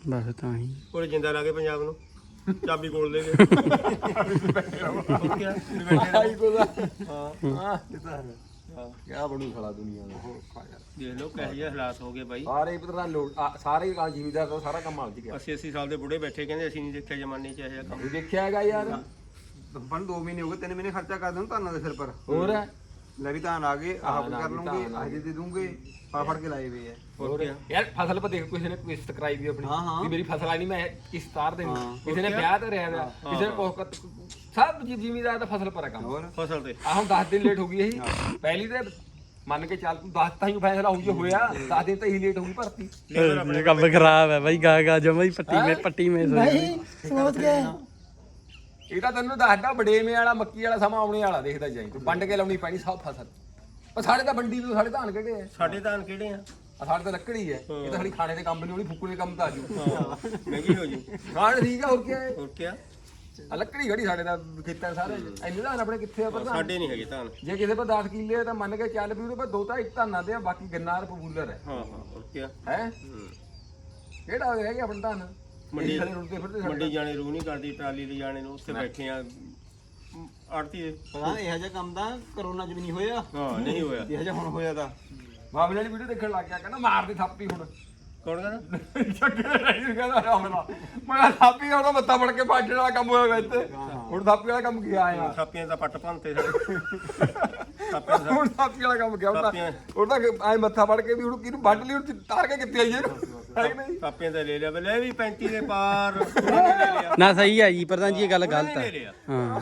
ਬਸ ਤਾਂ ਹੀ। ਕੋਲੇ ਜਿੰਦਾ ਲਾ ਕੇ ਪੰਜਾਬ ਨੂੰ ਚਾਬੀ ਕੋਲ ਦੇ ਕੋਦਾ ਹਾਂ। ਹਾਂ। ਇਹ ਤਾਂ ਹੈ। ਕਿਆ ਬਣੂ ਸਾਲਾ ਦੁਨੀਆ ਦਾ? ਦੇਖ ਲਓ ਕਿਹੋ ਜਿਹੇ ਹਾਲਾਤ ਹੋ ਗਏ ਬਾਈ। ਸਾਰੇ ਆ, ਸਾਰੇ ਕਾਂ ਜ਼ਿਮੀਦਾਰ ਦਾ ਸਾਰਾ ਕੰਮ ਹਲ ਚ ਗਿਆ 80 80 ਸਾਲ ਦੇ ਬੁੱਢੇ ਬੈਠੇ ਕਹਿੰਦੇ ਅਸੀਂ ਨਹੀਂ ਦੇਖਿਆ ਜ਼ਮਾਨੇ 'ਚ ਇਹੋ ਜਿਹਾ ਕੰਮ। ਦੇਖਿਆ ਹੈਗਾ ਯਾਰ। ਬਣ 2 ਮਹੀਨੇ ਹੋ ਗਏ 3 ਮਹੀਨੇ ਖਰਚਾ ਕਰ ਦੂੰ ਧਾਨਾਂ ਦੇ ਸਿਰ ਪਰ। ਹੋਰ? ਹੈ ਲੈ ਵੀ ਧਾਨ ਆ ਗਏ ਆਹ ਕਰ ਆ ਅੱਜ ਦੇ ਦੂੰਗੇ। ਫੜ ਕੇ ਲਾਏ ਵੇ ਆ ਹੋਰ ਯਾਰ ਫਸਲ ਪਰ ਦੇਖ ਕਿਸੇ ਨੇ ਕਿਸ਼ਤ ਕਰਾਈ ਵੀ ਆਪਣੀ ਹਾਂ, ਹਾਂ। ਵੀ ਮੇਰੀ ਫਸਲ ਆਈ ਨਹੀਂ ਮੈਂ ਕਿਸ਼ਤ ਤਾਰ ਦੇਣੀ ਹਾਂ। ਕਿਸੇ ਨੇ ਵਿਆਹ ਤੇ ਰਿਹਾ ਵਾ ਕਿਸੇ ਨੇ ਕੋਹ ਸਭ ਜੀ- ਜ਼ਿਮੀਦਾਰ ਦਾ ਫਸਲ ਪਰ ਹੈ ਕੰਮ। ਹੋਰ? ਫਸਲ ਤੇ। ਆ ਹੁਣ 10 ਦਿਨ ਲੇਟ ਹੋ ਗਈ ਇਹ। ਪਹਿਲੀ ਤੇ ਮੰਨ ਕੇ ਚੱਲ ਤੂੰ 10 ਤਾਂ ਹੀ ਫੈਸਲਾ ਹੋ ਜੇ ਹੋਇਆ। 10 ਦਿਨ ਤਾਂ ਹੀ ਲੇਟ ਹੋ ਗਈ ਭਰਤੀ। ਇਹ ਕੰਮ ਖਰਾਬ ਹੈ ਬਾਈ ਗਾ ਗਾ ਜਮਾ ਹੀ ਪੱਟੀ ਮੇ ਪੱਟੀ ਮੇ ਨਹੀਂ ਸੋਚ ਕੇ। ਇਹ ਤਾਂ ਤੈਨੂੰ ਦੱਸਦਾ ਬੜੇਵੇਂ ਵਾਲਾ ਮੱਕੀ ਵਾਲਾ ਸਮਾਂ ਆਉਣੇ ਵਾਲਾ ਦੇਖਦਾ ਜਾਈ। ਤੂੰ ਵੰਡ ਕੇ ਲਾਉਣੀ ਪੈਣੀ ਸਭ ਫਸਲ। ਪਰ ਸਾਡੇ ਤਾਂ ਬੰਡੀ ਵੀ ਸਾਡੇ ਧਾਨ ਕਿਹੜੇ ਆ? ਸਾਡੇ ਧਾਨ ਕਿਹੜੇ ਆ? ਆ ਸਾਡੇ ਤਾਂ ਲੱਕੜੀ ਹੈ ਇਹ ਤਾਂ ਸਾਡੀ ਖਾਣੇ ਦੇ ਕੰਮ ਨਹੀਂ ਹੋਣੀ ਫੁੱਕੂ ਦੇ ਕੰਮ ਤਾਂ ਆਜੂ ਮਹਿੰਗੀ ਹੋ ਜੂ। ਖਾਣ ਠੀਕ ਆ ਹੋਰ ਕੀ ਹੈ ਹੋਰ ਕੀ ਆ? ਲੱਕੜੀ ਖੜੀ ਸਾਡੇ ਦਾ ਖੇਤਾਂ ਸਾਰੇ। ਇੰਨੇ ਧਾਨ ਆਪਣੇ ਕਿੱਥੇ ਆ ਪ੍ਰਧਾਨ? ਸਾਡੇ ਨਹੀਂ ਹੈਗੇ ਧਾਨ। ਜੇ ਕਿਸੇ ਪਰ 10 ਕਿੱਲੇ ਆ ਤਾਂ ਮੰਨ ਕੇ ਚੱਲ ਵੀ ਉਹਦੇ ਪਰ ਦੋ ਤਾਂ ਇੱਕ ਧਾਨਾਂ ਦੇ ਆ ਬਾਕੀ ਗੰਨਾ ਤੇ ਪਪੂਲਰ ਹੈ ਹਾਂ ਹਾਂ ਹੋਰ ਕੀ ਹੈ? ਕਿਹੜਾ ਰਹਿ ਗਿਆ ਆਪਣਾ ਧਾਨ? ਮੰਡੀ ਜਾਣੇ ਰੂ ਨਹੀਂ ਕਰਦੀ ਟਰਾਲੀ ਤੇ ਜਾਣੇ ਨੂੰ ਉੱਥੇ ਬੈਠੇ ਆ। ਆੜਤੀ ਦੇ। ਪਤਾ ਇਹੋ ਜਿਹਾ ਕੰਮ ਤਾਂ ਕਰੋਨਾ ਚ ਵੀ ਨਹੀਂ ਹੋਇਆ। ਹਾਂ ਨਹੀਂ ਹੋਇਆ। ਇਹੋ ਜਿਹਾ ਹੁਣ ਹੋਇਆ ਤਾਂ। ਮਾਮਲੇ ਵਾਲੀ ਵੀਡੀਓ ਦੇਖਣ ਲੱਗ ਗਿਆ ਕਹਿੰਦਾ ਮਾਰ ਦੇ ਥਾਪੀ ਹੁਣ। ਕੌਣ ਕਹਿੰਦਾ? ਚੱਕੇ ਨਹੀਂ ਕਹਿੰਦਾ ਰਾਮਲਾ ਮੈਂ ਥਾਪੀ ਉਹਦਾ ਮੱਥਾ ਫੜ ਕੇ ਬਾਜਣ ਵਾਲਾ ਕੰਮ ਹੋਇਆ ਵਾ ਇੱਥੇ। ਹੁਣ ਥਾਪੀ ਵਾਲਾ ਕੰਮ ਗਿਆ ਆ। ਥਾਪੀਆਂ ਦਾ ਪੱਟ ਭੰਤੇ ਸਾਡੇ ਥਾਪੀਆਂ ਦਾ। ਹੁਣ ਥਾਪੀ ਵਾਲਾ ਕੰਮ ਗਿਆ ਉਹਦਾ ਥਾਪੀਆਂ। ਉਹਦਾ ਐ ਮੱਥਾ ਫੜ ਕੇ ਵੀ ਹੁਣ ਕਿਹਨੂੰ ਵੱਢ ਲਈ ਹੁਣ ਤਾਰ ਕੇ ਕਿੱਥੇ ਆਈਏ ਹੈ ਕਿ ਨਹੀਂ? ਥਾਪੀਆਂ ਦਾ ਲੈ ਲਿਆ ਬਲੇ ਵੀ 35 ਦੇ ਪਾਰ। ਉਹਨਾਂ ਨੇ ਲੈ ਲਿਆ। ਨਾ ਸਹੀ ਹੈ ਜੀ ਪ੍ਰਧਾਨ ਜੀ ਇਹ ਗੱਲ ਗਲਤ ਲਿਆ। ਹਾਂ।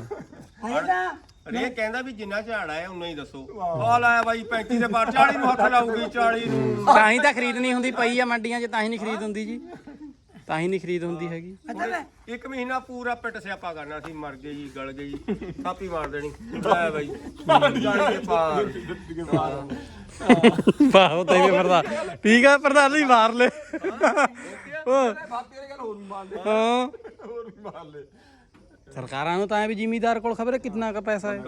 ਤਾਂ ਰੇ ਕਹਿੰਦਾ ਵੀ ਜਿੰਨਾ ਝਾੜ ਆਇਆ ਉਨਾ ਹੀ ਦੱਸੋ। ਆ ਲਾਇਆ ਬਾਈ 35 ਦੇ ਪਾਰ 40 ਨੂੰ ਹੱਥ ਲਾਊਗੀ 40 ਨੂੰ। ਤਾਂ ਹੀ ਤਾਂ ਖਰੀਦ ਨਹੀਂ ਹੁੰਦੀ ਪਈ ਆ ਮੰਡੀਆਂ 'ਚ ਤਾਂ ਹੀ ਨਹੀਂ ਖਰੀਦ ਹੁੰਦੀ ਜੀ। ਤਾਂ ਹੀ ਨਹੀਂ ਖਰੀਦ ਹੁੰਦੀ ਹੈਗੀ। ਇੱਕ ਮਹੀਨਾ ਪੂਰਾ ਪਿੱਟ ਸਿਆਪਾ ਕਰਨਾ ਸੀ ਮਰ ਗਏ ਜੀ ਗਲ ਗਏ ਜੀ ਥਾਪੀ ਮਾਰ ਦੇਣੀ। ਲੈ ਬਾਈ 40 ਦੇ ਪਾਰ। ਵਾਹ ਤੇ ਵੀ ਪ੍ਰਧਾਨ ਠੀਕ ਆ ਪ੍ਰਧਾਨ ਜੀ ਮਾਰ ਲੈ। ਉਹ ਥਾਪੀ ਵਾਲੀ ਗੱਲ ਹੋਰ ਵੀ ਮਾਰ ਲੈ। ਹਾਂ। ਹੋਰ ਵੀ ਮਾਰ ਲੈ। ਸਰਕਾਰਾਂ ਨੂੰ ਤਾਂ ਐ ਵੀ ਜ਼ਿਮੀਦਾਰ ਕੋਲ ਖਬਰ ਹੈ ਕਿੰਨਾ ਕ ਪੈਸਾ ਹੈ?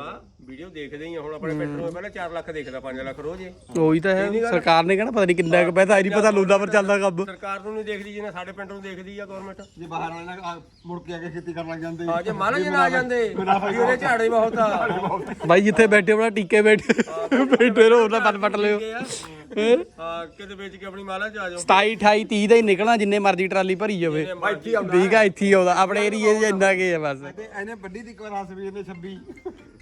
ਵੀਡੀਓ ਦੇਖਦੇ ਹੀ ਆ ਹੁਣ ਆਪਣੇ ਪੈਟਰੋਲ ਪਹਿਲਾਂ 4 ਲੱਖ ਦੇਖਦਾ 5 ਲੱਖ ਰੋਜ਼ ਏ ਉਹੀ ਤਾਂ ਹੈ ਸਰਕਾਰ ਨੇ ਕਹਿਣਾ ਪਤਾ ਨਹੀਂ ਕਿੰਨਾ ਕ ਪੈਸਾ ਨਹੀਂ ਪਤਾ ਲੋਦਾ ਪਰ ਚੱਲਦਾ ਕੰਮ। ਸਰਕਾਰ ਨੂੰ ਨਹੀਂ ਦੇਖਦੀ ਜਿਹਨੇ ਸਾਡੇ ਪਿੰਡ ਨੂੰ ਦੇਖਦੀ ਆ ਗਵਰਨਮੈਂਟ ਜੇ ਬਾਹਰ ਵਾਲੇ ਨਾਲ ਆ, ਮੁੜ ਕੇ ਆ ਕੇ ਖੇਤੀ ਕਰਨ ਲੱਗ ਜਾਂਦੇ। ਹਾਂ ਜੇ ਮਾਲਾ ਜੀ ਨਾ ਆ ਜਾਂਦੇ ਵੀ ਉਹਦੇ ਝਾੜੇ ਬਹੁਤ ਆ। ਬਾਈ ਜਿੱਥੇ ਬੈਠੇ ਆਪਣਾ ਟੀਕੇ ਬੈਠੇ ਬੈਠੇ ਰਹੋ ਉਹਨਾਂ ਪੱਟ ਪੱਟ ਲਿਓ। ਹੈਂ? ਕਿਤੇ ਵੇਚ ਕੇ ਆਪਣੀ ਮਾਲਾ ਚ ਆ ਜਾਓ। 27 28 30 ਦਾ ਹੀ ਨਿਕਲਣਾ ਜਿੰਨੇ ਮਰਜ਼ੀ ਟਰਾਲੀ ਭਰੀ ਜਾਵੇ। ਠੀਕ ਆ ਇੱਥੇ ਆਉਂਦਾ। ਆਪਣੇ ਏਰੀਏ 'ਚ ਇੰਨਾ ਕੀ ਹੈ ਬਸ। ਇਹਨੇ ਵੱਡੀ ਦੀ ਇੱਕ ਵਾਰ ਹਸਬੀਰ ਨੇ 26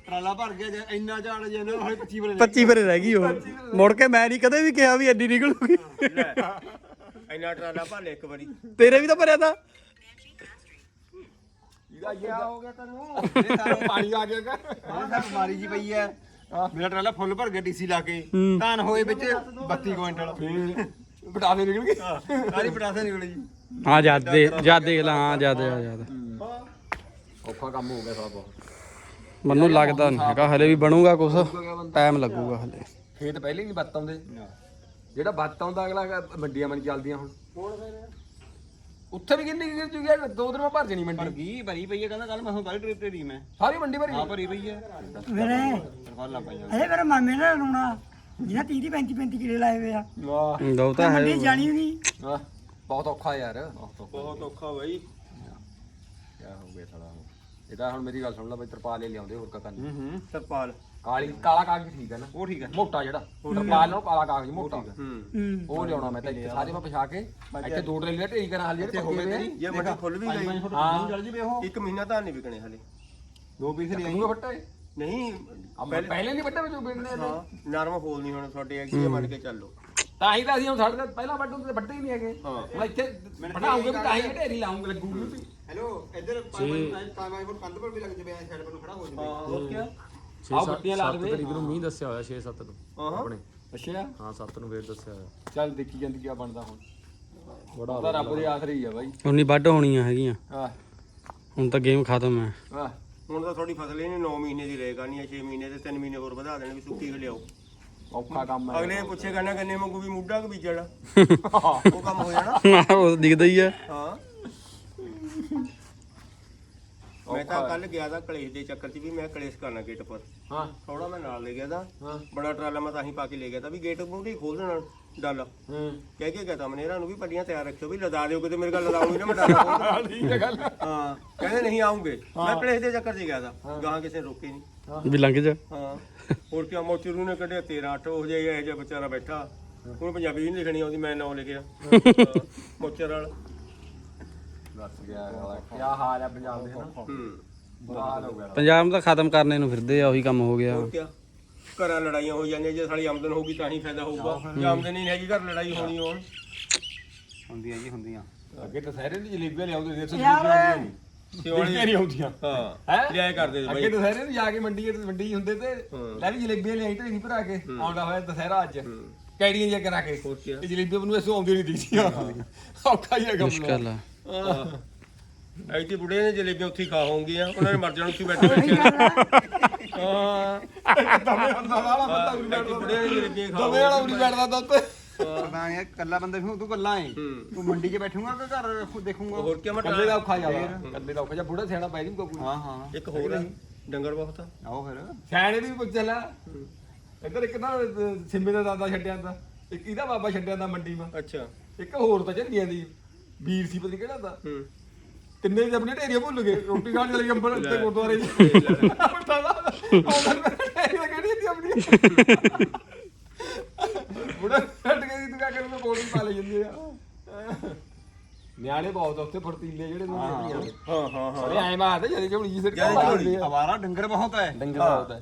ਟਰਾਲਾ ਭਰ ਗਿਆ ਜੇ ਇੰਨਾ ਝਾੜ ਜੇ ਇਹਨਾਂ ਨੂੰ 25 ਬਣੇ 25 ਭਰੇ ਰਹਿ ਗਈ ਉਹ। ਮੁੜ ਕੇ ਮੈਂ ਨਹੀਂ ਕਦੇ ਵੀ ਕਿਹਾ ਵੀ ਐਡੀ ਨਿਕਲੂਗੀ। ਲੈ ਇੰਨਾ ਟਰਾਲਾ ਭਾਲੇ ਇੱਕ ਵਾਰੀ। ਤੇਰੇ ਵੀ ਤਾਂ ਭਰਿਆ ਤਾਂ। ਇਹਦਾ ਕੀ ਹੋ ਗਿਆ ਤੈਨੂੰ? ਇਹ ਸਾਰਾ ਪਾਣੀ ਆ ਗਿਆ ਕਾ ਇਹ ਤਾਂ ਬਿਮਾਰੀ ਜੀ ਪਈ ਐ ਮੇਰਾ ਟਰਾਲਾ ਫੁੱਲ ਭਰ ਗਿਆ ਡੀਸੀ ਲਾ ਕੇ। ਧਾਨ ਹੋਏ ਵਿੱਚ 32 ਕੁਇੰਟਲ ਬਟਾਵੇ ਨਿਕਲ ਗਏ। ਸਾਰੀ ਪਟਾਸੇ ਨਿਕਲੇ ਜੀ ਹਾਂ ਜਦ ਦੇ ਜਦ ਦੇਖ ਲਾ ਹਾਂ ਜਦ ਆ ਜਦ ਔਖਾ ਕੰਮ ਹੋ ਗਿਆ ਸਾਰਾ ਬਹੁਤ। ਮੈਨੂੰ ਲੱਗਦਾ ਨਹੀਂ ਹੈਗਾ ਹਲੇ ਵੀ ਬਣੂਗਾ ਕੁਛ। ਟਾਈਮ ਲੱਗੂਗਾ ਹਲੇ। ਖੇਤ ਪਹਿਲੇ ਨਹੀਂ ਬੱਤ ਆਉਂਦੇ? ਜਿਹੜਾ ਬੱਤ ਆਉਂਦਾ ਅਗਲਾ ਮੰਡੀਆਂ ਮਨ ਚੱਲਦੀਆਂ ਹੁਣ। ਉੱਥੇ ਵੀ ਕਿੰਨੀ ਗਿਰ ਚੁੱਕੀ ਹੈ ਦੋ ਦਿਨ ਮੈਂ ਭਰ ਜਣੀ ਮੰਡੀ। ਕੀ ਭਰੀ ਪਈ ਐ ਕਹਿੰਦਾ ਕੱਲ ਮੈਂ ਬਾਈ ਟ੍ਰਿਪ ਤੇ ਦੀ ਮੈਂ। ਸਾਰੀ ਮੰਡੀ ਭਰੀ ਆ ਭਰੀ ਪਈ ਐ ਮੇਰੇ ਟਰਵਾਲਾ ਪਾਈਆਂ ਅਰੇ ਮੇਰੇ ਮਾਮੇ ਨੇ ਰੋਣਾ ਜਿਹਨਾਂ 30 30 35 35 ਕਿਲੇ ਲਾਏ ਹੋਏ ਆ। ਵਾਹ। ਦੋ ਤਾਂ ਹੈ ਮੰਡੀ ਜਾਣੀ ਨਹੀਂ ਆਹ, ਬਹੁਤ ਔਖਾ ਯਾਰ। ਬਹੁਤ ਔਖਾ ਬਾਈ। ਕਿਆ ਹੋ ਗਿਆ ਸਾਲਾ। ਇਹਦਾ ਹੁਣ ਮੇਰੀ ਗੱਲ ਸੁਣ ਲੈ ਬਈ ਤਰਪਾਲ ਹੀ ਲਿਆਉਂਦੇ ਹੋਰ ਕਾ ਕਰਨੀ ਹੂੰ ਤਰਪਾਲ। ਕਾਲੀ ਕਾਲਾ ਕਾਗਜ਼ ਠੀਕ ਹੈ ਨਾ? ਉਹ ਠੀਕ ਐ ਮੋਟਾ ਜਿਹੜਾ। ਤਰਪਾਲ ਨਾਲੋਂ ਕਾਲਾ ਕਾਗਜ਼ ਮੋਟਾ। ਹੂੰ। ਹੂੰ। ਉਹ ਲਿਆਉਣਾ ਮੈਂ ਤਾਂ ਇੱਥੇ ਸਾਰੇ ਮੈਂ ਪਛਾ ਕੇ ਇੱਥੇ ਦੋ ਟਰੇਲੀ ਦਾ ਢੇਰੀ ਕਰਾਂ ਹਾਲ ਜਿਹੜੇ ਹੋਏ ਆ। ਜੇ ਮੰਡੀ ਫੁੱਲ ਵੀ ਗਈ। ਹਾਂ। ਜਲ ਜੀ ਵੇ ਉਹ। ਇੱਕ ਮਹੀਨਾ ਤਾਂ ਨਹੀਂ ਵਿਕਣੇ ਹਲੇ। ਦੋ ਪੀਸ ਲਿਆਈ ਤੂੰ ਫੱਟਾ ਹੈ ਨਹੀਂ ਪਹਿਲੇ ਪਹਿਲੇ ਨਹੀਂ ਵੱਟੇ ਵਿੱਚ ਬਿੰਨੇ ਹਾਂ ਨਰਮ ਫੋਲ ਨਹੀਂ ਹੋਣਾ ਤੁਹਾਡੇ ਅੱਗੇ ਇਹ ਮੰਨ ਕੇ ਚੱਲੋ ਤਾਂ ਹੀ ਤਾਂ ਅਸੀਂ ਹੁਣ ਸਾਡੇ ਤਾਂ ਪਹਿਲਾਂ ਵੱਟ ਹੁੰਦੇ ਵੱਟੇ ਹੀ ਨਹੀਂ ਹੈਗੇ। ਹਾਂ। ਹੁਣ ਇੱਥੇ ਬਣਾਉਂਗੇ ਵੀ ਤਾਂ ਹੀ ਢੇਰੀ ਲਾਉਂਗੇ ਲੱਗੂਗੀ। ਵੀ ਹੈਲੋ ਇੱਧਰ ਪਾਈ ਪਾਈ ਪਾਈ ਪਾਈ ਕੰਧ ਪਰ ਵੀ ਲੱਗ ਜਵੇ ਸਾਈਡ ਪਰ ਨੂੰ ਖੜਾ ਹੋ ਜਵੇ। ਹੋਰ ਕੀ ਆਹ ਵੱਟੀਆਂ ਲਾ ਦੇਵੇ। ਨੂੰ ਮੀਂਹ ਦੱਸਿਆ ਹੋਇਆ 6-7 ਨੂੰ ਹਾਂ ਆਪਣੇ। ਅੱਛਾ। ਹਾਂ 7 ਨੂੰ ਫੇਰ ਦੱਸਿਆ ਹੋਇਆ। ਚੱਲ ਦੇਖੀ ਜਾਂਦੀ ਕੀ ਬਣਦਾ ਹੁਣ। ਬੜਾ ਤਾਂ ਰੱਬ ਦੇ ਆਖਰੀ ਆ ਬਾਈ। ਉਨੀ ਵੱਢ ਹੋਣੀਆਂ ਹੈਗੀਆਂ। ਆਹ। ਹੁਣ ਤਾਂ ਗੇਮ ਖਤਮ ਹੈ। ਆਹ। ਹੁਣ ਤਾਂ ਤੁਹਾਡੀ ਫਸਲ ਹੀ ਨਹੀਂ 9 ਮਹੀਨੇ ਦੀ ਰਹੇਗਾ ਨਹੀਂ 6 ਮਹੀਨੇ ਤੇ 3 ਮਹੀਨੇ ਹੋਰ ਵਧਾ ਦੇਣੇ ਵੀ ਸੁੱਕੀ ਲਿਆਓ ਔਖਾ ਕੰਮ ਹੈ। ਅਗਲੇ ਪੁੱਛੇ ਕਰਨਾ ਕੰਨੇ ਮੰਗੂ ਵੀ ਮੁੱਢਾ ਕਿ ਬੀਜਣਾ ਉਹ ਕੰਮ ਹੋ ਜਾਣਾ। ਉਹ ਦਿਖਦਾ ਹੀ ਹੈ। ਹਾਂ। ਮੈਂ ਤਾਂ ਕੱਲ ਗਿਆ ਤਾਂ ਕਲੇਸ਼ ਦੇ ਚੱਕਰ 'ਚ ਵੀ ਮੈਂ ਕਲੇਸ਼ ਕਰਨਾ ਗੇਟ ਪਰ ਹਾਂ। ਥੋੜਾ ਮੈਂ ਨਾਲ ਲੈ ਗਿਆ ਤਾਂ। ਹਾਂ। ਬੜਾ ਟਰਾਲਾ ਮੈਂ ਤਾਂ ਹੀ ਪਾ ਕੇ ਲੈ ਗਿਆ ਤਾਂ ਵੀ ਗੇਟ ਮੂੰਹ ਹੀ ਖੋਲ ਦੇਣਾ ਡੱਲ। ਹੂੰ। ਕਹਿ ਕੇ ਗਿਆ ਤਾਂ ਮਨੇਰਾ ਨੂੰ ਵੀ ਪੱਟੀਆਂ ਤਿਆਰ ਰੱਖਿਓ ਵੀ ਲਦਾ ਦਿਓ ਕਿਤੇ ਮੇਰੇ ਗੱਲ ਲਦਾਉਣੀ ਨਾ ਮੈਂ ਡਾਲਾ ਠੀਕ ਹੈ ਗੱਲ। ਹਾਂ ਕਹਿੰਦੇ ਨਹੀਂ ਆਉਂਗੇ। ਮੈਂ ਕਲੇਸ਼ ਦੇ ਚੱਕਰ 'ਚ ਗਿਆ ਤਾਂ। ਗਾਂ ਕਿਸੇ ਨੇ ਰੋਕੇ ਨਹੀਂ ਵੀ ਲੰਘ ਜਾ। ਹਾਂ। ਹੋਰ ਕੀ ਮੋਚਰੂ ਨੇ ਕੱਢਿਆ 13 8 ਹੋ ਜਾਏ ਇਹ ਜਿਹਾ ਵਿਚਾਰਾ ਬੈਠਾ। ਹੁਣ ਪੰਜਾਬੀ ਨਹੀਂ ਲਿਖਣੀ ਆਉਂਦੀ ਮੈਂ ਨਾਂ ਲਿਖਿਆ। ਮੋਚਰ ਵਾਲ। ਦੱਸ ਗਿਆ ਕੀ ਹਾਲ ਹੈ ਪੰਜਾਬ ਦੇ ਹਨਾ? ਹੂੰ। ਬੁਰਾ ਹਾਲ ਹੋ ਗਿਆ। ਪੰਜਾਬ ਤਾਂ ਖਤਮ ਕਰਨੇ ਨੂੰ ਫਿਰਦੇ ਆ ਉਹੀ ਕੰਮ ਹੋ ਗਿਆ। ਹੋਰ ਘਰਾਂ ਲੜਾਈਆਂ ਹੋ ਜਾਂਦੀਆਂ ਜੇ ਸਾਡੀ ਆਮਦਨ ਹੋਊਗੀ ਤਾਂ ਹੀ ਫਾਇਦਾ ਹੋਊਗਾ। ਜੇ ਆਮਦਨ ਹੀ ਨਹੀਂ ਹੈਗੀ ਘਰ ਲੜਾਈ ਹੋਣੀ ਹੋਣ। ਹੁੰਦੀਆਂ ਜੀ ਹੁੰਦੀਆਂ। ਅੱਗੇ ਤਾਂ ਸਾਰੇ ਦੀ ਜਲੇਬੀਆਂ ਲਿਆਉਂਦੇ ਸੀ ਇੱਥੇ ਯਾਰ। ਦੇਖੀਆਂ ਨਹੀਂ ਆਉਂਦੀਆਂ ਹਾਂ ਹੈ? ਲਿਆਏ ਕਰਦੇ ਸੀ ਅੱਗੇ ਬਾਈ। ਦੁਸਹਿਰੇ ਨੂੰ ਜਾ ਕੇ ਮੰਡੀ ਮੰਡੀ ਹੁੰਦੇ ਤੇ। ਲੈ ਵੀ ਜਲੇਬੀਆਂ ਲਿਆਈ ਢੇਰੀ ਭਰਾ ਕੇ ਆਉਂਦਾ ਹੋਇਆ ਦੁਸਹਿਰਾ ਅੱਜ। ਕੈੜੀਆਂ ਜਿਹਾ ਕਰਾ ਕੇ। ਹੋਰ ਕੀ ਆ? ਇਹ ਜਲੇਬੀਆਂ ਮੈਨੂੰ ਐਸੋ ਆਉਂਦੀ ਨਹੀਂ ਦਿਖਦੀਆਂ। ਔਖਾ ਹੀ ਹੈ ਕੰਮ ਮੁਸ਼ਕਲ ਆ। ਐਤੀ ਬੁੜੇ ਨੇ ਜਲੇਬੀਆਂ ਉੱਥੇ ਹੀ ਖਾ ਹੋਣਗੀਆਂ ਉਹਨਾਂ ਨੇ ਮਰ ਜਾਣਾ ਉੱਥੇ ਬੈਠੇ ਬੈਠੇ। ਹਾਂ। ਦਮੇ ਹੁੰਦਾ ਵਾਲਾ ਬੰਦਾ ਬੁੜੇ ਨੇ ਜਲੇਬੀਆਂ ਖਾ ਦਮੇ ਵਾਲਾ ਉਰੀ ਬੈਠਦਾ ਤਾਂ ਕੱਲਾ ਬੰਦਾ ਫਿਰ ਤੂੰ ਕੱਲਾ ਹੈ। ਤੂੰ ਮੰਡੀ 'ਚ ਬੈਠੂਗਾ ਕਿ ਘਰ ਦੇਖੂਗਾ? ਹੋਰ ਕੀ ਮਟਾ ਕੱਲੇ ਦਾ ਔਖਾ ਜ਼ਿਆਦਾ। ਕੱਲੇ ਦਾ ਔਖਾ ਜਾਂ ਬੁੜਾ ਸਿਆਣਾ ਪੈ ਜੂਗਾ ਕੋਈ। ਹਾਂ ਹਾਂ। ਇੱਕ ਹੋਰ ਹੈ ਡੰਗਰ ਬਹੁਤ ਆ। ਆਓ ਫਿਰ। ਸਿਆਣੇ ਦੀ ਵੀ ਪੁੱਛ ਲੈ ਇੱਧਰ ਇੱਕ ਨਾ ਸਿੰਮੇ ਦਾ ਦਾਦਾ ਛੱਡਿਆ ਦਾ ਇੱਕ ਇਹਦਾ ਬਾਬਾ ਛੱਡਿਆ ਦਾ ਮੰਡੀ ਮਾ। ਅੱਛਾ। ਇੱਕ ਹੋਰ ਤਾਂ ਝੰਡੀਆਂ ਦੀ। ਵੀਰ ਸੀ ਪਤਾ ਨੀ ਕਿਹੜਾ ਦਾ। ਹੂੰ। ਤਿੰਨੇ ਹੀ ਆਪਣੇ ਢੇਰੀਆਂ ਭੁੱਲ ਗਏ ਰੋਟੀ ਖਾਣ ਚਲੇ ਗਏ ਅੰਬਰ ਉੱਤੇ ਗੁਰਦੁਆਰੇ ਜੀ ਉਹਨਾਂ ਨੇ ਢੇਰੀਆਂ ਕਿਹੜੀ ਸੀ ਆਪਣੀ। ਬੁੜਾ ਛੱਡ ਕੇ ਦੀ ਤੂੰ ਕਾ ਕਰੂ ਬੋਲ ਪਾ ਲੈ ਜਾਂਦੇ ਆ। ਨਿਆਣੇ ਬਹੁਤ ਆ ਉੱਥੇ ਫਰਤੀਲੇ ਜਿਹੜੇ ਨੂੰ ਹਾਂ। ਹਾਂ ਹਾਂ ਅਰੇ ਐਂ ਮਾਰਦੇ ਜਦੇ ਝੋਲੀ ਜੀ ਸਿਰ। ਆਵਾਰਾ ਡੰਗਰ ਬਹੁਤ ਹੈ ਡੰਗਰ ਬਹੁਤ ਹੈ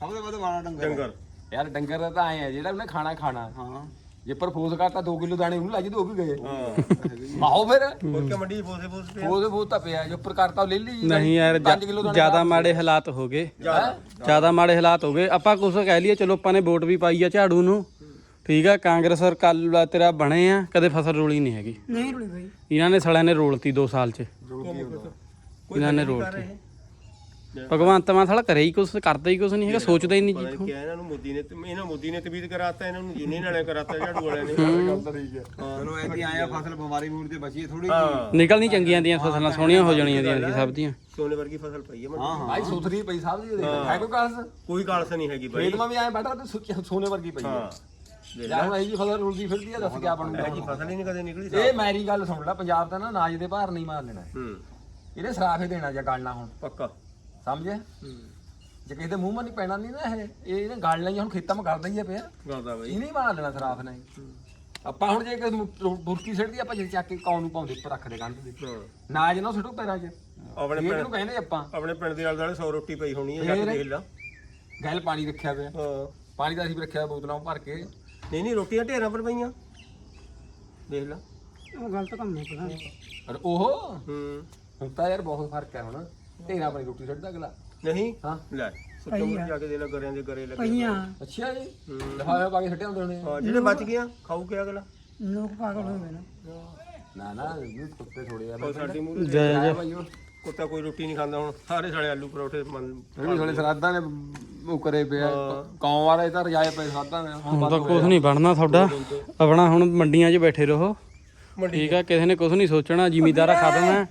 ਸਭ ਤੋਂ ਵੱਧ ਆਵਾਰਾ ਡੰਗਰ। ਡੰਗਰ। ਯਾਰ ਡੰਗਰ ਦਾ ਤਾਂ ਐ ਆ ਜਿਹੜਾ ਉਹਨੇ ਖਾਣਾ ਖਾਣਾ। ਹਾਂ। ਜੇ ਪਰਫੋਸ ਕਰਤਾ 2 ਕਿਲੋ ਦਾਣੇ ਉਹਨੂੰ ਲੱਜ ਦੋ ਵੀ ਗਏ। ਹਾਂ। ਆਹੋ ਫਿਰ। ਹੋਰ ਕੀ ਮੰਡੀ ਫੋਸੇ ਫੋਸ ਪਿਆ? ਉਹਦੇ ਬਹੁਤ ਤਾਂ ਪਿਆ ਜੇ ਉੱਪਰ ਕਰਤਾ ਉਹ ਲੈ ਲਈ ਨਹੀਂ ਯਾਰ 5 ਕਿਲੋ ਦਾਣੇ ਜ਼ਿਆਦਾ ਮਾੜੇ ਹਾਲਾਤ ਹੋ ਗਏ? ਜ਼ਿਆਦਾ। ਮਾੜੇ ਹਾਲਾਤ ਹੋ ਗਏ। ਆਪਾਂ ਕੁਛ ਕਹਿ ਲਈਏ ਚਲੋ ਆਪਾਂ ਨੇ ਵੋਟ ਵੀ ਪਾਈ ਆ ਝਾੜੂ ਨੂੰ। ਠੀਕ ਆ ਕਾਂਗਰਸ ਸਰਕਾਰ ਤੇਰਾ ਬਣੇ ਆ ਕਦੇ ਫਸਲ ਰੋਲੀ ਨਹੀਂ ਹੈਗੀ। ਨਹੀਂ ਰੁਲੀ ਬਈ। ਇਹਨਾਂ ਨੇ ਸੜਿਆਂ ਨੇ ਰੋਲਤੀ 2 ਸਾਲ ਚ। ਇਹਨਾਂ ਨੇ ਰੋਲਤੀ। ਭਗਵੰਤ ਮਾਨ ਸਾਲਾ ਕਰੇ ਹੀ ਕੁਛ ਕਰਦਾ ਹੀ ਕੁਛ ਨਹੀਂ ਹੈਗਾ ਸੋਚਦਾ ਹੀ ਨਹੀਂ ਪਤਾ ਜੀ। ਕਿਹਾ ਇਹਨਾਂ ਨੂੰ ਮੋਦੀ ਨੇ ਤੇ- ਇਹਨਾਂ ਮੋਦੀ ਨੇ ਤਬੀਤ ਕਰਾਤਾ ਇਹਨਾਂ ਨੂੰ ਜਿੰਨੇ ਨਾਲੇ ਕਰਾਤਾ ਝਾੜੂ ਵਾਲਿਆਂ ਨੇ। ਚਲੋ ਐਤੀ ਆਇਆ ਫਸਲ ਬਿਮਾਰੀ ਮੂਰੀ ਤੇ ਬਚੀ ਥੋੜੀ ਹਾਂ। ਨਿਕਲਣੀ ਚੰਗੀਆਂ ਦੀਆਂ ਫਸਲਾਂ ਸੋਹਣੀਆਂ ਹੋ ਜਾਣੀਆਂ ਦੀਆਂ ਸੀ ਸਭ ਦੀਆਂ। ਸੋਨੇ ਵਰਗੀ ਫਸਲ ਪਈ ਹੈ ਮੰਡੀ ਹਾਂ ਭਾਈ ਸੁਥਰੀ ਪਈ ਸਾਹਿਬ ਜੀ ਦੇਖ ਹੈ। ਕੋਈ ਕਾਲਸ? ਕੋਈ ਕਾਲਸ ਨਹੀਂ ਹੈਗੀ ਬਾਈ। ਖੇਤ ਮਾ ਵੀ ਐ ਬੈਠਾ ਤੇ ਸੁੱਕੀ- ਸੋਨੇ ਵਰਗੀ ਪਈ ਹੈ ਹਾਂ। ਦੇਖ ਜਾਂ ਹੁਣ ਇਹ ਜੀ ਫਸਲ ਰੁਲਦੀ ਫਿਰਦੀ ਆ ਦੱਸ ਕਿਆ ਇਹ ਬਣੂਗਾ। ਜੀ ਫਸਲ ਹੀ ਨਹੀਂ ਕਦੇ ਨਿਕਲੀ ਇਹ ਮੇਰੀ ਗੱਲ ਸੁਣ ਲੈ ਪੰਜਾਬ ਦਾ ਨਾ ਨਾਜ ਦੇ ਭਾਰ ਨਹੀਂ ਮਾਰ ਲੈਣਾ। ਹੂੰ। ਇਹਨੇ ਸਰਾਫੇ ਦੇਣਾ ਜਾਂ ਗਾਲਣਾ ਹੁਣ। ਪੱਕਾ। ਸਮਝਿਆ? ਜੇ ਕਿਸੇ ਦੇ ਮੂੰਹ ਮਾ ਨਹੀਂ ਪੈਣਾ ਨਹੀਂ ਨਾ ਇਹ ਇਹ ਇਹਨੇ ਗਾਲ ਲਈ ਹੁਣ ਖੇਤਾਂ ਮਾ ਕਰਦਾ ਹੀ ਆ ਪਿਆ ਗਾਦਾ ਬਾਈ। ਇਹਨੇ ਹੀ ਮਾਰ ਲੈਣਾ ਸਰਾਫ ਨੇ। ਆਪਾਂ ਹੁਣ ਜੇ ਬੁਰਕੀ ਸਿੱਟਦੀ ਆਪਾਂ ਜੇ ਚੱਕ ਕੇ ਕੌਣ ਨੂੰ ਪਾਉਂਦੇ ਉੱਪਰ ਰੱਖਦੇ ਕੰਧ ਦੇ। ਹਾਂ। ਨਾਜ ਨਾ ਸੁੱਟੋ ਪੈਰਾਂ 'ਚ। ਆਪਣੇ ਇਹ ਪਿੰਡ ਨੂੰ ਕਹਿੰਦੇ ਆਪਾਂ? ਆਪਣੇ ਪਿੰਡ ਦੇ ਆਲੇ ਦੁਆਲੇ 100 ਰੋਟੀ ਪਈ ਹੋਣੀ ਹੈ ਜਾ? ਦੇਖ ਲਾ। ਗੱਲ ਪਾਣੀ ਰੱਖਿਆ ਪਿਆ। ਹਾਂ। ਪਾਣੀ ਦਾ ਅਸੀਂ ਵੀ ਰੱਖਿਆ ਬੋਤਲਾਂ ਭਰ ਕੇ। ਨਹੀਂ ਨਹੀਂ ਰੋਟੀਆਂ ਢੇਰਾਂ ਪਰ ਪਈਆਂ। ਦੇਖ ਲਾ। ਉਹ ਗਲਤ ਕੰਮ ਨਹੀਂ ਪਤਾ। ਪਰ ਉਹ? ਹੂੰ। ਹੁਣ ਤਾਂ ਯਾਰ ਬਹੁਤ ਫ਼ਰਕ ਹੈ ਹੁਣ। ਢੇਰਾ ਆਪਣੀ ਰੋਟੀ ਛੱਡਦਾ ਅਗਲਾ। ਨਹੀਂ? ਹਾਂ। ਲੈ ਸੁੱਤੋਂ ਮੁੜ ਜਾ ਕੇ ਦੇ ਲਾ ਗਰਿਆਂ ਦੇ ਗਰੇ ਲੱਗੇ ਪਈਆਂ ਅੱਛਾ ਜੀ। ਲਫਾਫੇ ਪਾ ਕੇ ਛੱਡੇ ਹੁੰਦੇ ਹੋਣੇ। ਹਾਂ ਜਿਹੜੇ ਬਚ ਗਿਆ ਖਾਊ ਕੇ ਅਗਲਾ? ਲੋਕ ਪਾਗਲ ਹੋਏ ਵੇ ਨਾ। ਨਾ ਨਾ ਇਹ ਕੁੱਤੇ ਥੋੜੇ ਆ। ਸਾਡੀ ਆਇਆ ਭਾਈ ਉਹ। ਕੁੱਤਾ ਕੋਈ ਰੋਟੀ ਨਹੀਂ ਖਾਂਦਾ ਹੁਣ। ਸਾਰੇ ਸਾਲੇ ਆਲੂ ਪਰੌਠੇ ਮੰਨ ਥੋੜੇ ਸਰਾਦਾਂ ਨੇ ਉਹ ਕਰੇ ਪਿਆ ਕੌਮ ਵਾਲੇ ਤਾਂ ਰਜਾਏ ਪਏ ਸਰਾਦਾਂ ਨੇ। ਹੁਣ ਹੁਣ ਤਾਂ ਕੁਝ ਨਹੀਂ ਬਣਨਾ ਤੁਹਾਡਾ। ਆਪਣਾ ਹੁਣ ਮੰਡੀਆਂ 'ਚ ਬੈਠੇ ਰਹੋ। ਠੀਕ ਆ ਕਿਸੇ ਨੇ ਕੁਝ ਨਹੀਂ ਸੋਚਣਾ ਜ਼ਿਮੀਦਾਰਾ ਖਤਮ ਹੈ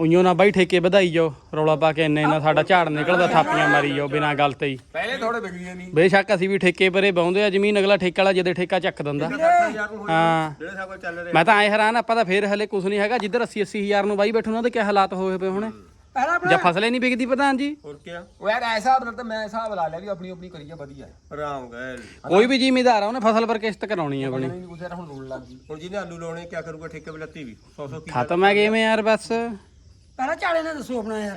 ਉਈਓ ਨਾ ਬਾਈ ਠੇਕੇ ਵਧਾਈ ਜਾਓ ਰੌਲਾ ਪਾ ਕੇ ਇੰਨੇ ਇੰਨਾ ਸਾਡਾ ਝਾੜ ਨਿਕਲਦਾ ਥਾਪੀਆਂ ਮਾਰੀ ਜਾਓ ਬਿਨਾਂ ਗੱਲ ਤੇ ਹੀ। ਪਹਿਲੇ ਥੋੜੇ ਵਿਕਦੀਆਂ ਨਹੀਂ। ਬੇਸ਼ੱਕ ਅਸੀਂ ਵੀ ਠੇਕੇ ਪਰੇ ਬਾਉਂਦੇ ਆ ਜ਼ਮੀਨ ਅਗਲਾ ਠੇਕੇ ਵਾਲਾ ਜਦੇ ਠੇਕਾ ਚੱਕ ਦਿੰਦਾ। ਹਾਂ। ਜਿਹੜੇ ਸਾਕੋ ਚੱਲ ਰਿਹਾ। ਮੈਂ ਤਾਂ ਐ ਹੈਰਾਨ ਆਪਾਂ ਤਾਂ ਫੇਰ ਹਲੇ ਕੁਝ ਨਹੀਂ ਹੈਗਾ ਜਿੱਧਰ 80 80 ਹਜ਼ਾਰ ਨੂੰ ਬਾਈ ਬੈਠੂ ਉਹਨਾਂ ਦੇ ਕੀ ਹਾਲਾਤ ਹੋਏ ਪਏ ਹੋਣੇ? ਪਹਿਲਾਂ ਜਾਂ ਫਸਲੇ ਨਹੀਂ ਵਿਕਦੀ ਪ੍ਰਧਾਨ ਜੀ? ਹੋਰ ਕੀ ਉਹ ਯਾਰ ਐਸਾ ਹਿਸਾਬ ਨਾਲ ਤਾਂ ਮੈਂ ਹਿਸਾਬ ਲਾ ਲਿਆ ਵੀ ਆਪਣੀ ਆਪਣੀ ਕਰੀਏ ਵਧੀਆ। ਆਰਾਮ ਗਏ ਕੋਈ ਵੀ ਜ਼ਿਮੀਦਾਰ ਆ ਉਹਨੇ ਫਸਲ ਪਰ ਕਿਸ਼ਤ ਕਰਾਉਣੀ ਆ ਆਪਣੀ। ਨਹੀਂ ਹੁਣ ਰੋਣ ਲੱਗ ਗਈ। ਹੁਣ ਜਿਹਨੇ ਆਲੂ ਲਾਉਣੇ ਕੀ ਕਰੂਗਾ ਠੇਕੇ ਵੀ ਲੱਤੀ ਵੀ। 100 100 ਕੀ ਖਤਮ ਹੈ ਗੇਮ ਯਾਰ ਬਸ। ਪਹਿਲਾਂ ਚਾਲੇ ਨੇ ਦੱਸੋ ਆਪਣਾ ਯਾਰ।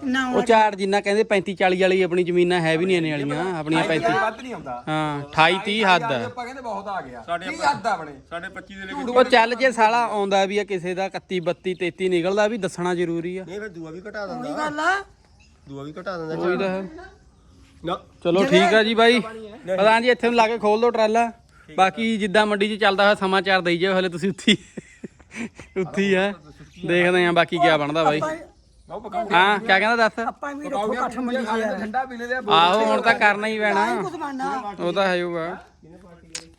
ਕਿੰਨਾ ਉਹ ਝਾੜ ਜਿੰਨਾ ਕਹਿੰਦੇ 35 40 ਵਾਲੀ ਆਪਣੀ ਜ਼ਮੀਨਾਂ ਹੈ ਵੀ ਨਹੀਂ ਇੰਨੇ ਵਾਲੀਆਂ ਆਪਣੀਆਂ 35 ਵੱਧ ਨਹੀਂ ਆਉਂਦਾ। ਹਾਂ 28 30 ਹੱਦ ਆ। ਆਪਾਂ ਕਹਿੰਦੇ ਬਹੁਤ ਆ ਗਿਆ। ਸਾਡੇ ਕੀ ਹੱਦ ਆ ਆਪਣੇ। ਸਾਡੇ 25 ਦੇ ਲੈ ਕੇ ਉਹ ਚੱਲ ਜੇ ਸਾਲਾ ਆਉਂਦਾ ਵੀ ਆ ਕਿਸੇ ਦਾ 31 32 33 ਨਿਕਲਦਾ ਵੀ ਦੱਸਣਾ ਜ਼ਰੂਰੀ ਆ। ਨਹੀਂ ਫਿਰ ਦੂਆ ਵੀ ਘਟਾ ਉਹੀ ਦਿੰਦਾ ਗੱਲ ਆ। ਦੂਆ ਵੀ ਘਟਾ ਦਿੰਦਾ। ਉਹੀ ਤਾਂ ਹੈ। ਨਾ। ਚਲੋ ਠੀਕ ਆ ਜੀ ਬਾਈ। ਪ੍ਰਧਾਨ ਜੀ ਇੱਥੇ ਨੂੰ ਲਾ ਕੇ ਖੋਲ ਦਿਓ ਟਰਾਲਾ। ਬਾਕੀ ਜਿੱਦਾਂ ਮੰਡੀ 'ਚ ਚੱਲਦਾ ਹੋਇਆ ਸਮਾਚਾਰ ਦੇਈ ਜਾਓ ਹਲੇ ਤੁਸੀਂ ਉੱਥੀ ਉੱਥੀ ਆ। ਦੇਖਦੇ ਆ ਬਾਕੀ ਕੀ ਬਣਦਾ ਬਾਈ। ਹਾਂ ਕੀ ਕਹਿੰਦਾ ਦੱਸ? ਆਪਾਂ ਵੀ ਰੱਖੋ ਇਕੱਠ ਮੰਡੀ ਚ ਯਾਰ ਠੰਡਾ ਪੀ ਲੈਦੇ ਆਹੋ ਹੁਣ ਤਾਂ ਕਰਨਾ ਹੀ ਪੈਣਾ। ਬਣਨਾ। ਉਹ ਤਾਂ ਹੈ ਹੋਊਗਾ।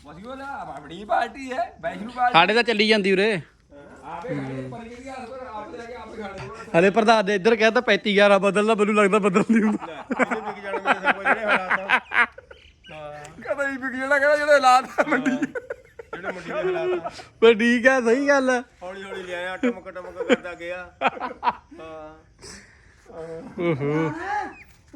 ਮਸੀਓ ਨਾ ਬੜੀ ਪਾਰਟੀ ਹੈ ਵੈਸ਼ਨੂ ਪਾਰਟੀ। ਸਾਡੇ ਤਾਂ ਚੱਲੀ ਜਾਂਦੀ ਉਰੇ। ਆਪੇ ਪਰ ਜਿਹੜੀ ਹੱਥ ਪਰ ਆਪੇ ਲੈ ਕੇ ਆਪੇ ਖਾਣੇ ਹਲੇ ਪ੍ਰਧਾਨ ਦੇ ਇੱਧਰ ਕਹਿੰਦਾ 35 11 ਬਦਲਦਾ ਮੈਨੂੰ ਲੱਗਦਾ ਬਦਲ ਨਹੀਂ ਹੁੰਦਾ ਇਹਦੇ ਵਿਕ ਜਾਣੇ ਮੇਰੇ ਸਭ ਜਿਹੜੇ ਹਾਲਾਤ ਆ। ਕਦੇ ਹੀ ਵਿਕ ਜਿਹੜਾ ਕਹਿੰਦਾ ਜਿਹੜੇ ਹਾਲਾਤ ਆ ਮੰਡੀ। ਜਿਹੜੇ ਮੰਡੀ ਦੇ ਹਾਲਾਤ ਆ ਪਰ ਠੀਕ ਆ ਸਹੀ ਗੱਲ ਆ ਹੌਲੀ ਹੌਲੀ ਲਿਆਇਆ ਟਮਕ ਟਮਕ ਕਰਦਾ ਗਿਆ। ਹਾਂ।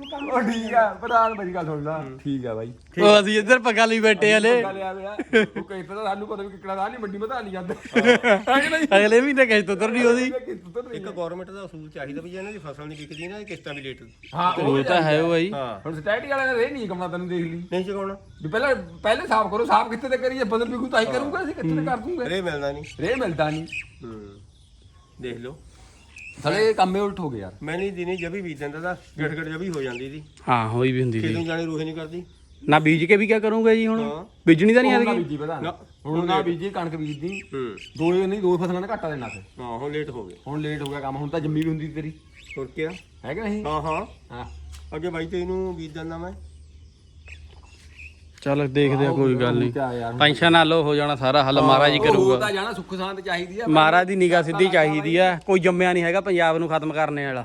ਉਹ ਠੀਕ ਆ ਪ੍ਰਧਾਨ ਮੇਰੀ ਗੱਲ ਸੁਣ ਲਾ। ਠੀਕ ਆ ਬਾਈ। ਉਹ ਅਸੀਂ ਇੱਧਰ ਪੱਗਾ ਲਈ ਬੈਠੇ ਹਲੇ। ਗੱਲ ਆ ਵਿਆ ਉਹ ਕਹੀ ਤਾਂ ਸਾਨੂੰ ਪਤਾ ਵੀ ਕਿਕੜਾ ਦਾ ਨਹੀਂ ਮੰਡੀ ਮਧਾ ਨਹੀਂ ਜਾਂਦੇ। ਹੈ। ਕਿ ਨਹੀਂ ਅਗਲੇ ਮਹੀਨੇ ਕਿਸ਼ਤ ਉਤਰ ਨਹੀਂ ਉਹਦੀ ਇੱਕ ਗਵਰਨਮੈਂਟ ਦਾ ਅਸੂਲ ਚਾਹੀਦਾ ਵੀ ਜੇ ਇਹਨਾਂ ਦੀ ਫਸਲ ਨਹੀਂ ਵਿਕਦੀ ਨਾ ਇਹ ਕਿਸ਼ਤਾਂ ਵੀ ਲੇਟ ਹਾਂ ਉਹ ਤਾਂ ਹੈ ਉਹ ਬਾਈ। ਹਾਂ। ਹੁਣ ਸਟੈਟੀ ਵਾਲਿਆਂ ਨੇ ਇਹ ਨਹੀਂ ਕਮਣਾ ਤੈਨੂੰ ਦੇਖ ਲਈ। ਨਹੀਂ ਚਕਾਉਣਾ ਵੀ ਪਹਿਲਾਂ ਪਹਿਲੇ ਸਾਫ਼ ਕਰੋ ਸਾਫ਼ ਕਿੱਥੇ ਤੇ ਕਰੀਏ? ਬਦਲ ਵੀ ਤਾਂ ਹੀ ਕਰੂੰਗਾ ਅਸੀਂ ਕਿੱਥੇ ਤੇ ਕਰ ਦੂੰਗੇ? ਰੇ ਮਿਲਦਾ ਨਹੀਂ ਰੇ ਮਿਲਦਾ ਨਹੀਂ ਹੂੰ ਦੇਖ ਲਓ। ਸਾਲੇ ਕੰਮੇ ਉਲਟ ਹੋ ਗਏ ਯਾਰ। ਮੈਂ ਨਹੀਂ ਦਿਨੇ ਜਬੀ ਬੀਜ ਦਿੰਦਾ ਤਾਂ ਗੜ ਗੜ ਜਬੀ ਹੋ ਜਾਂਦੀ ਸੀ ਹਾਂ ਹੋਈ ਵੀ ਹੁੰਦੀ ਸੀ ਖੇਤੋਂ ਜਾਣੇ ਰੂਹੇ ਨਹੀਂ ਕਰਦੀ। ਨਾ ਬੀਜ ਕੇ ਵੀ ਕੀ ਕਰੂੰਗੇ ਜੀ ਹੁਣ? ਹਾਂ। ਬੀਜਣੀ ਤਾਂ ਨਹੀਂ ਹੁਣ ਨਾ ਆਦਗੀ ਬੀਜੀ ਪਤਾ ਨਾ। ਹੁਣ ਨਾ ਬੀਜੀ ਕਣਕ ਬੀਜਦੀ। ਹੂੰ। ਦੋ ਨਹੀਂ ਦੋ ਫਸਲਾਂ ਦਾ ਘਾਟਾ ਦੇਣਾ ਫਿਰ। ਹਾਂ ਹੁਣ ਲੇਟ ਹੋ ਗਏ। ਹੁਣ ਲੇਟ ਹੋ ਗਿਆ ਕੰਮ ਹੁਣ ਤਾਂ ਜੰਮੀ ਵੀ ਹੁੰਦੀ ਤੇਰੀ। ਹੋਰ ਕੀ ਆ? ਹੈ ਕਿ ਨਹੀਂ ਹਾਂ ਹਾਂ। ਹਾਂ। ਅੱਗੇ ਬਾਈ ਤੇ ਇਹਨੂੰ ਬੀਜ ਦਿੰਦਾ ਮੈਂ। ਚਲ ਦੇਖਦੇ ਆ ਕੋਈ ਗੱਲ ਨਹੀਂ ਪੈਨਸ਼ਨ ਨਾਲ ਹੋ ਜਾਣਾ ਸਾਰਾ ਹੱਲ ਮਹਾਰਾਜ ਹੀ ਕਰੂਗਾ। ਤਾਂ ਜਾਣਾ ਸੁੱਖ ਸ਼ਾਂਤ ਚਾਹੀਦੀ ਆ ਮਹਾਰਾਜ ਦੀ ਨਿਗਾਹ ਸਿੱਧੀ ਚਾਹੀਦੀ ਆ। ਕੋਈ ਜੰਮਿਆ ਨਹੀਂ ਹੈਗਾ ਪੰਜਾਬ ਨੂੰ ਖਤਮ ਕਰਨੇ ਵਾਲਾ।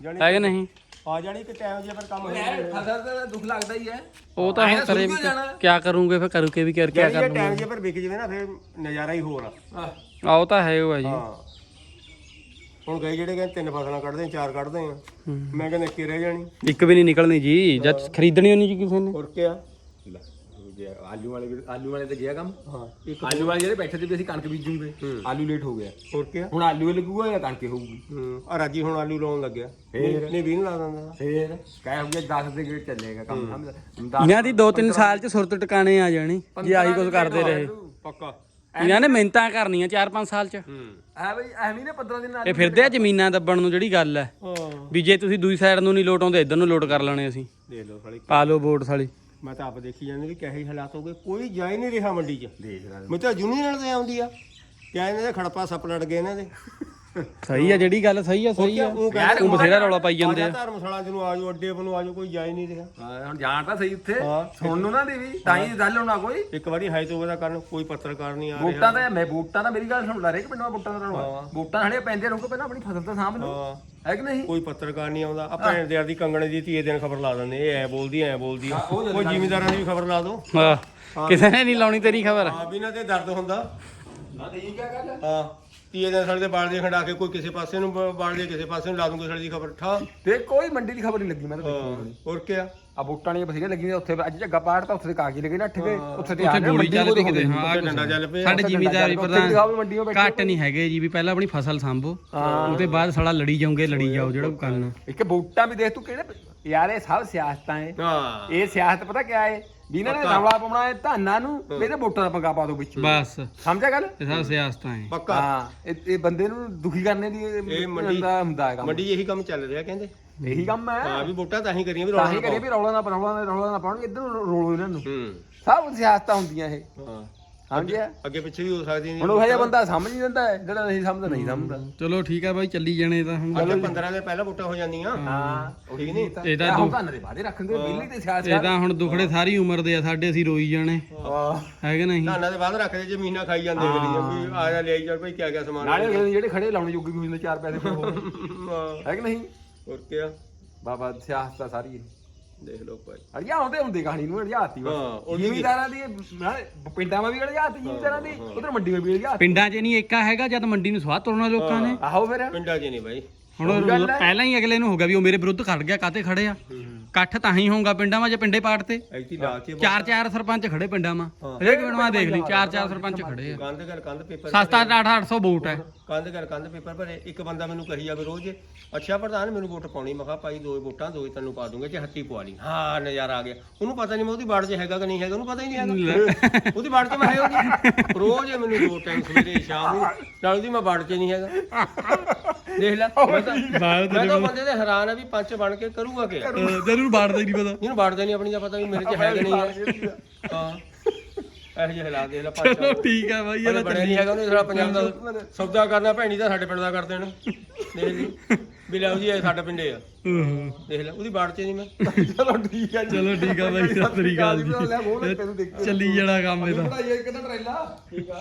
ਜਾਣੀ ਹੈ ਕਿ ਨਹੀਂ? ਆ ਜਾਣੀ ਕਿ ਟਾਈਮ ਜੇ ਪਰ ਕੰਮ ਹੋ ਯਾਰ ਫਸਲ ਦਾ ਦੁੱਖ ਲੱਗਦਾ ਹੀ ਹੈ। ਉਹ ਤਾਂ ਹੁਣ ਕਰੇ ਜਾਣਾ। ਕਿਆ ਕਰੂੰਗੇ ਫਿਰ ਕਰੂ ਕੇ ਵੀ ਕਰ ਕਿਆ ਜਾਣੀ ਕਰ ਜੇ ਟਾਈਮ ਜੇ ਪਰ ਵਿਕ ਜਵੇ ਨਾ ਫਿਰ ਨਜ਼ਾਰਾ ਹੀ ਹੋਰ ਆ। ਆ ਉਹ ਤਾਂ ਹੈ ਉਹ ਆ ਜੀ। ਹਾਂ। ਹੁਣ ਗਏ ਜਿਹੜੇ ਕਹਿੰਦੇ ਤਿੰਨ ਫਸਲਾਂ ਕੱਢਦੇ ਆ, ਚਾਰ ਕੱਢਦੇ ਆ। ਮੈਂ ਕਹਿੰਦਾ ਇੱਕੇ ਰਹਿ ਜਾਣੀ। ਇੱਕ ਵੀ ਨਹੀਂ ਨਿਕਲਣੀ ਜੀ ਜਦ ਖਰੀਦਣੀ ਨਹੀਂ ਜੀ ਕਿਸੇ ਨੇ। ਹੋਰ ਕੀ ਆ ਆਲੂ ਵਾਲੇ ਆਲੂ ਵਾਲੇ ਤੇ ਗਿਆ ਕੰਮ? ਹਾਂ। ਇੱਕ ਆਲੂ ਵਾਲੇ ਜਿਹੜੇ ਬੈਠੇ ਤੇ ਵੀ ਅਸੀਂ ਕਣਕ ਬੀਜੂਗੇ ਆਲੂ ਲੇਟ ਹੋ ਗਿਆ। ਹੋਰ ਕੀ ਆ? ਹੁਣ ਆਲੂ ਹੀ ਲੱਗੂਗਾ ਜਾਂ ਕਣਕੇ ਹੋਊਗੀ? ਹੂੰ। ਆ ਰਾਜੀ ਹੁਣ ਆਲੂ ਲਾਉਣ ਲੱਗਿਆ। ਫੇਰ? ਨਹੀਂ ਵੀ ਨੀ ਲਾ ਦਿੰਦਾ। ਫੇਰ? ਕਹਿ ਹੋ ਗਿਆ 10 ਦੇ ਗੇਟ ਚੱਲੇਗਾ ਕੰਮ ਸਮਝ ਇਹਨਾਂ ਦੀ 2-3 ਸਾਲ ਚ ਸੁਰਤ ਟਿਕਾਣੇ ਆ ਜਾਣੀ ਜੇ ਆਹੀ ਕੁਝ ਕਰਦੇ ਰਹੇ। ਪੱਕਾ। ਇਹਨਾਂ ਨੇ ਮਿਹਨਤਾਂ ਕਰਨੀਆਂ 4-5 ਸਾਲ ਚ। ਹੂੰ। ਐ ਬਈ ਐਵੇਂ ਨੇ 15 ਦਿਨ ਨਾਲ ਇਹ ਫਿਰਦੇ ਆ ਜ਼ਮੀਨਾਂ ਦੱਬਣ ਨੂੰ ਜਿਹੜੀ ਗੱਲ ਹੈ ਹਾਂ। ਵੀ ਜੇ ਤੁਸੀਂ ਦੂਜੀ ਸਾਈਡ ਨੂੰ ਨਹੀਂ ਲੋਟ ਆਉਂਦੇ ਇੱਧਰ ਨੂੰ ਲੋਟ ਕਰ ਲੈਣੇ ਅਸੀਂ। ਦੇਖ ਲਓ ਸਾਲੀ। ਪਾ ਲਓ ਵੋਟ ਸਾਲੀ। ਮੈਂ ਤਾਂ ਆਪ ਦੇਖੀ ਜਾਂਦੀ ਵੀ ਕਿਹੋ ਹਾਲਾਤ ਹੋ ਗਏ। ਕੋਈ ਜਾ ਹੀ ਨਹੀਂ ਰਿਹਾ ਮੰਡੀ 'ਚ। ਦੇਖ ਲੈ। ਮੈਂ ਤਾਂ ਯੂਨੀਅਨ ਤੇ ਆਉਂਦੀ ਆ। ਕਿਆ ਇਹਨਾਂ ਦੇ ਖੜਪਾ ਸੱਪ ਲੜ ਗਏ ਇਹਨਾਂ ਦੇ। ਸਹੀ ਆ ਜਿਹੜੀ ਗੱਲ ਸਹੀ ਆ ਸਹੀ ਆ। ਉਹ ਉਹ ਬਥੇਰਾ ਰੌਲਾ ਪਾਈ ਜਾਂਦੇ ਆ। ਆ ਧਰਮਸ਼ਾਲਾ ਚ ਨੂੰ ਆਜੋ ਅੱਡੇ ਨੂੰ ਆਜੋ ਕੋਈ ਜਾ ਹੀ ਨਹੀਂ ਰਿਹਾ। ਹਾਂ, ਹੁਣ ਜਾਣ ਤਾਂ ਸਹੀ ਉੱਥੇ ਹਾਂ। ਸੁਣ ਨੂੰ ਨਾ ਦੇਵੀ ਤਾਂ ਹੀ ਗੱਲ ਹੋਣਾ ਕੋਈ। ਇੱਕ ਵਾਰੀ ਹਾਈ ਤੋਂ ਉਹਦਾ ਕਰਨ ਕੋਈ ਪੱਤਰਕਾਰ ਨਹੀਂ ਆ ਰਿਹਾ। ਵੋਟਾਂ ਦਾ ਮੈਂ ਵੋਟਾਂ ਦਾ ਮੇਰੀ ਗੱਲ ਸੁਣ ਲੈ ਰੇਕ ਪਿੰਡਾਂ ਵੋਟਾਂ ਦਾ ਰੌਲਾ। ਵੋਟਾਂ ਹਲੇ ਪੈਂਦੇ ਰਹੋ ਪਹਿਲਾਂ ਆਪਣੀ ਫਸਲ ਤਾਂ ਸਾਂਭ ਲਓ। ਹਾਂ। ਹੈ ਕਿ ਨਹੀਂ? ਕੋਈ ਪੱਤਰਕਾਰ ਨਹੀਂ ਆਉਂਦਾ। ਆ ਭੈਣ ਦੇ ਦੀ ਕੰਗਣੇ ਦੀ ਤੀਏ ਦਿਨ ਖਬਰ ਲਾ ਦਿੰਦੇ ਇਹ ਐ ਬੋਲਦੀ ਐ ਬੋਲਦੀ। ਆ ਕੋਈ ਜ਼ਿਮੀਂਦਾਰਾਂ ਦੀ ਵੀ ਖਬਰ ਲਾ ਹਾਂ ਕਿਸੇ ਨੇ ਨਹੀਂ ਲਾਉਣੀ ਤੇਰੀ ਖਬਰ। ਆ ਵੀ ਨਾ ਤੇ ਦਰਦ ਹੁੰਦਾ। ਨਾ ਠੀਕ ਹੈ ਗੱਲ ਹਾਂ। ਤੀਏ ਦਿਨ ਸਾਡੇ ਦੇ ਬਾਲ ਦੇ ਖੰਡਾ ਕੇ ਕੋਈ ਕਿਸੇ ਪਾਸੇ ਨੂੰ ਬ- ਬਾਲ ਦੇ ਕਿਸੇ ਪਾਸੇ ਨੂੰ ਲਾ ਦੂੰਗੇ ਸਾਡੀ ਦੀ ਖਬਰ ਠਾ ਤੇ ਕੋਈ ਮੰਡੀ ਦੀ ਖਬਰ ਨਹੀਂ ਲੱਗੀ ਮੈਂ ਤਾਂ ਦੇਖੀ ਹੋਰ ਕੀ ਆ ਆ ਵੋਟਾਂ ਨੇ ਬਥੇਰੀਆਂ ਲੱਗੀਆਂ ਉੱਥੇ ਅੱਜ ਝੱਗਾ ਪਾੜ ਤਾਂ ਉੱਥੇ ਕਾਗਜ਼ ਲੱਗੇ ਨੱਠ ਗਏ ਉੱਥੇ ਤੇ ਆ ਉੱਥੇ ਗਏ, ਗੋਲੀ ਮੰਡੀ ਚੱਲਦੀ ਕੋਲ ਕਿਤੇ ਹਾਂ ਕੁਛ। ਡੰਡਾ ਚੱਲ ਪਿਆ। ਸਾਡੇ ਜ਼ਿਮੀਦਾਰੀ ਵੀ ਪ੍ਰਧਾਨ ਬੈਠੇ ਘੱਟ ਨਹੀਂ ਹੈਗੇ ਜੀ ਵੀ ਪਹਿਲਾਂ ਆਪਣੀ ਫਸਲ ਸੰਭੋ ਉਹਦੇ ਬਾਅਦ ਸਾਲਾ ਲੜੀ ਜਾਓਗੇ ਲੜੀ ਜਾਓ ਜਿਹੜਾ ਕਰਨਾ ਇੱਕ ਵੋਟਾਂ ਵੀ ਦੇਖ ਤੂੰ ਕਿਹੜੇ ਯਾਰ ਇਹ ਸਭ ਸਿਆਸਤਾਂ ਏ। ਹਾਂ। ਇਹ ਸਿਆਸਤ ਪਤਾ ਕਿਆ ਏ? ਇਹਨਾਂ ਨੇ ਰੌਲਾ ਪਾਉਣਾ ਹੈ ਧਾਨਾਂ ਨੂੰ ਇਹਦੇ ਵੋਟਾਂ ਦਾ ਪੰਗਾ ਪਾ ਦੋ ਵਿੱਚ। ਬਸ। ਸਮਝਿਆ ਗੱਲ? ਇਹ ਸਭ ਸਿਆਸਤਾਂ ਹੈ ਪੱਕਾ। ਹਾਂ ਇਹ ਇਹ ਬੰਦੇ ਨੂੰ ਦੁਖੀ ਕਰਨੇ ਦੀ ਇਹ ਮੰਡੀ- ਦਾ ਹੁੰਦਾ ਹੈ ਕੰਮ। ਮੰਡੀ ਇਹੀ ਕੰਮ ਚੱਲ ਰਿਹਾ ਕਹਿੰਦੇ। ਇਹੀ ਕੰਮ ਹੈ। ਹਾਂ ਵੀ ਵੋਟਾਂ ਤਾਂ ਹੀ ਕਰੀਆਂ ਵੀ ਰੌਲਾ ਹੀ ਨਾ ਕਰੇ ਵੀ ਰੌਲਾ ਨਾ ਰੌਲਾ ਨਾ ਰੌਲਾ ਨਾ ਪਾਉਣ ਇੱਧਰ ਰੋਲੋ ਇਹਨਾਂ ਨੂੰ। ਹੂੰ। ਸਭ ਸਿਆਸਤਾਂ ਹੁੰਦੀਆਂ ਇਹ। ਹਾਂ। ਸਮਝਿਆ ਅੱਗੇ ਪਿੱਛੇ ਵੀ ਹੋ ਸਕਦੀਆਂ ਹੁਣ ਉਹ ਜਿਹਾ ਬੰਦਾ ਸਮਝ ਨਹੀਂ ਦਿੰਦਾ ਹੈ, ਜਿਹੜਾ ਨਹੀਂ ਸਮਝਦਾ ਨਹੀਂ ਸਮਝਦਾ। ਚਲੋ ਠੀਕ ਆ ਬਾਈ ਚੱਲੀ ਜਾਣੇ ਤਾਂ ਹੁਣ। ਅੱਗੇ 15 ਦਿਨ ਪਹਿਲਾਂ ਵੋਟਾਂ ਹੋ ਜਾਂਦੀਆਂ। ਹਾਂ। ਠੀਕ ਨਹੀਂ? ਇਹ ਤਾਂ ਹੁਣ ਧੰਨ ਦੇ ਵਾਦੇ ਰੱਖਣਗੇ ਬਿੱਲੀ ਤੇ ਸਿਆਸਤ ਇਹ ਤਾਂ ਹੁਣ ਦੁਖੜੇ ਸਾਰੀ ਉਮਰ ਦੇ ਆ ਸਾਡੇ ਅਸੀਂ ਰੋਈ ਜਾਣੇ। ਹਾਂ। ਹੈ ਕਿ ਨਹੀਂ? ਧਾਨਾਂ ਦੇ ਬਾਅਦ ਰੱਖਦੇ ਜੇ ਮਹੀਨਾ ਖਾਈ ਜਾਂਦੇ ਅਗਲੀ ਵੀ ਆ ਜਾ ਲੈ ਚੱਲ ਭਾਈ ਕਿਆ ਕਿਆ ਸਮਾਨ ਨਾਲੇ ਅਗਲੇ ਜਿਹੜੇ ਖੜੇ ਲਾਉਣੇ ਜੋਗੇ ਵੀ ਹੁੰਦੇ ਚਾਰ ਪੈਸੇ ਫਿਰ ਹੋਰ। ਹਾਂ, ਹੈ ਕਿ ਨਹੀਂ? ਹੋਰ ਕਿਆ? ਬਾਬਾ ਸਿਆਸਤ ਆ ਸਾਰੀ ਦੇਖ ਲਓ ਭਾਈ। ਅੜਿਆ ਆਉਂਦੇ ਹੁੰਦੇ ਕਹਾਣੀ ਨੂੰ ਅੜਿਆਤੀ ਹਾਂ, ਬਸ ਉਲਟੀ ਜ਼ਿਮੀਦਾਰਾਂ ਦੀ ਨਾਲੇ ਪਿੰਡਾਂ ਮਾ ਵੀ ਅੜਿਆਤੀ ਜ਼ਿਮੀਦਾਰਾਂ ਦੀ ਉਧਰ ਮੰਡੀ ਮਾ ਵੀ ਅੜਿਆਤੀ ਪਿੰਡਾਂ 'ਚ ਨਹੀਂ ਏਕਾ ਹੈਗਾ ਜਦ ਮੰਡੀ ਨੂੰ ਸਵਾਹ ਤੋੜਨਾ ਲੋਕਾਂ ਨੇ। ਆਹੋ ਫਿਰ। ਪਿੰਡਾਂ 'ਚ ਨਹੀਂ ਭਾਈ ਹੁਣ ਉਹ ਪਹਿਲਾਂ ਹੀ ਅਗਲੇ ਨੂੰ ਹੋ ਗਿਆ ਵੀ ਉਹ ਮੇਰੇ ਵਿਰੁੱਧ ਖੜ ਗਿਆ ਕਾਤੇ ਖੜੇ ਆ? ਇਕੱਠ ਤਾਂ ਹੀ ਹੋਊਗਾ ਪਿੰਡਾਂ ਜੇ ਪਿੰਡੇ ਪਾੜ ਤੇ। ਐਤੀ ਚਾਰ ਚਾਰ ਸਰਪੰਚ ਖੜੇ ਪਿੰਡਾਂ 'ਮਾ ਹਰੇਕ ਪਿੰਡਾਂ ਦੇਖ ਲਈ ਚਾਰ ਚਾਰ ਸਰਪੰਚ ਖੜੇ ਆ। ਕੰਧ ਕਰ ਕੰਧ ਪੇਪਰ ਸਸਤਾ 8-800 ਵੋਟ ਹੈ। ਕੰਧ ਕਰ ਕੰਧ ਪੇਪਰ ਭਰੇ। ਇੱਕ ਬੰਦਾ ਮੈਨੂੰ ਕਹੀ ਜਾਵੇ ਰੋਜ਼ ਅੱਛਾ ਪ੍ਰਧਾਨ ਮੈਨੂੰ ਵੋਟ ਪਾਉਣੀ ਮੈਂ ਕਿਹਾ ਭਾਈ ਦੋ ਵੋਟਾਂ ਦੋ ਹੀ ਤੈਨੂੰ ਪਾ ਦੂੰਗਾ ਜੇ ਹੱਥੀ ਪਵਾ ਲਈ। ਹਾਂ ਨਜ਼ਾਰਾ ਆ ਗਿਆ। ਉਹਨੂੰ ਪਤਾ ਨਹੀਂ ਮੈਂ ਉਹਦੀ ਬਾੜ 'ਚ ਹੈਗਾ ਕਿ ਨਹੀਂ ਹੈਗਾ ਉਹਨੂੰ ਪਤਾ ਹੀ ਨਹੀਂ ਹੈਗਾ। ਉਹਦੀ ਬਾੜ 'ਚ ਮੈਂ ਹੈ ਉਹਦੀ। ਰੋਜ਼ ਇਹ ਮੈਨੂੰ ਦੋ ਟਾਈਮ ਸਵੇਰੇ ਸ਼ਾਮ ਨੂੰ ਨਾਲ ਉਹਦੀ ਮੈਂ ਬਾੜ 'ਚ ਨਹੀਂ ਹੈਗਾ। ਦੇਖ ਲੈ ਮੈਂ ਤਾਂ ਮੈਂ ਤਾਂ ਬੰਦੇ ਦੇ ਹੈਰਾਨ ਆ ਵੀ ਪੰਚ ਬਣ ਕੇ ਕਰੂਗਾ ਕਿ ਜਰੂਰ। ਬਾੜਦਾ ਹੀ ਨਹੀਂ ਪਤਾ। ਇਹਨੂੰ ਬਾੜਦਾ ਨਹੀਂ ਆਪਣੀ ਦਾ ਪਤਾ ਵੀ ਮੇਰੇ 'ਚ ਹੈ। ਕਿ ਨਹੀਂ ਹੈ। ਹਾਂ ਇਹੋ ਜਿਹੇ ਹਾਲਾਤ ਦੇਖ ਲੈ ਪੰਚ ਚਲੋ ਠੀਕ ਆ ਬਾਈ ਇਹ ਬਣਿਆ ਨਹੀਂ ਹੈਗਾ ਉਹਨੇ ਸਾਡਾ ਪੰਜਾਬ ਦਾ ਸੌਦਾ ਕਰਨਾ ਭੈਣੀ ਦਾ ਸਾਡੇ ਪਿੰਡ ਦਾ ਕਰ ਦੇਣ। ਦੇਖ ਲਈ। ਵੀ ਲਓ ਜੀ ਇਹ ਸਾਡੇ ਪਿੰਡੇ ਆ। ਦੇਖ ਲੈ ਉਹਦੀ ਬਾੜ ਚ ਨਹੀਂ ਮੈਂ। ਚਲੋ ਠੀਕ ਹੈ ਚਲੋ ਠੀਕ ਆ ਬਾਈ ਸਤਿ ਸ੍ਰੀ ਅਕਾਲ ਜੀ। ਲੈ ਬੋਲ ਤੈਨੂੰ ਦੇਖ। ਚੱਲੀ ਜਾਣਾ ਕੰਮ ਇਹਦਾ। ਪੜਾਈ ਇੱਕ ਤਾਂ ਟਰੇਲਾ। ਠੀਕ ਆ।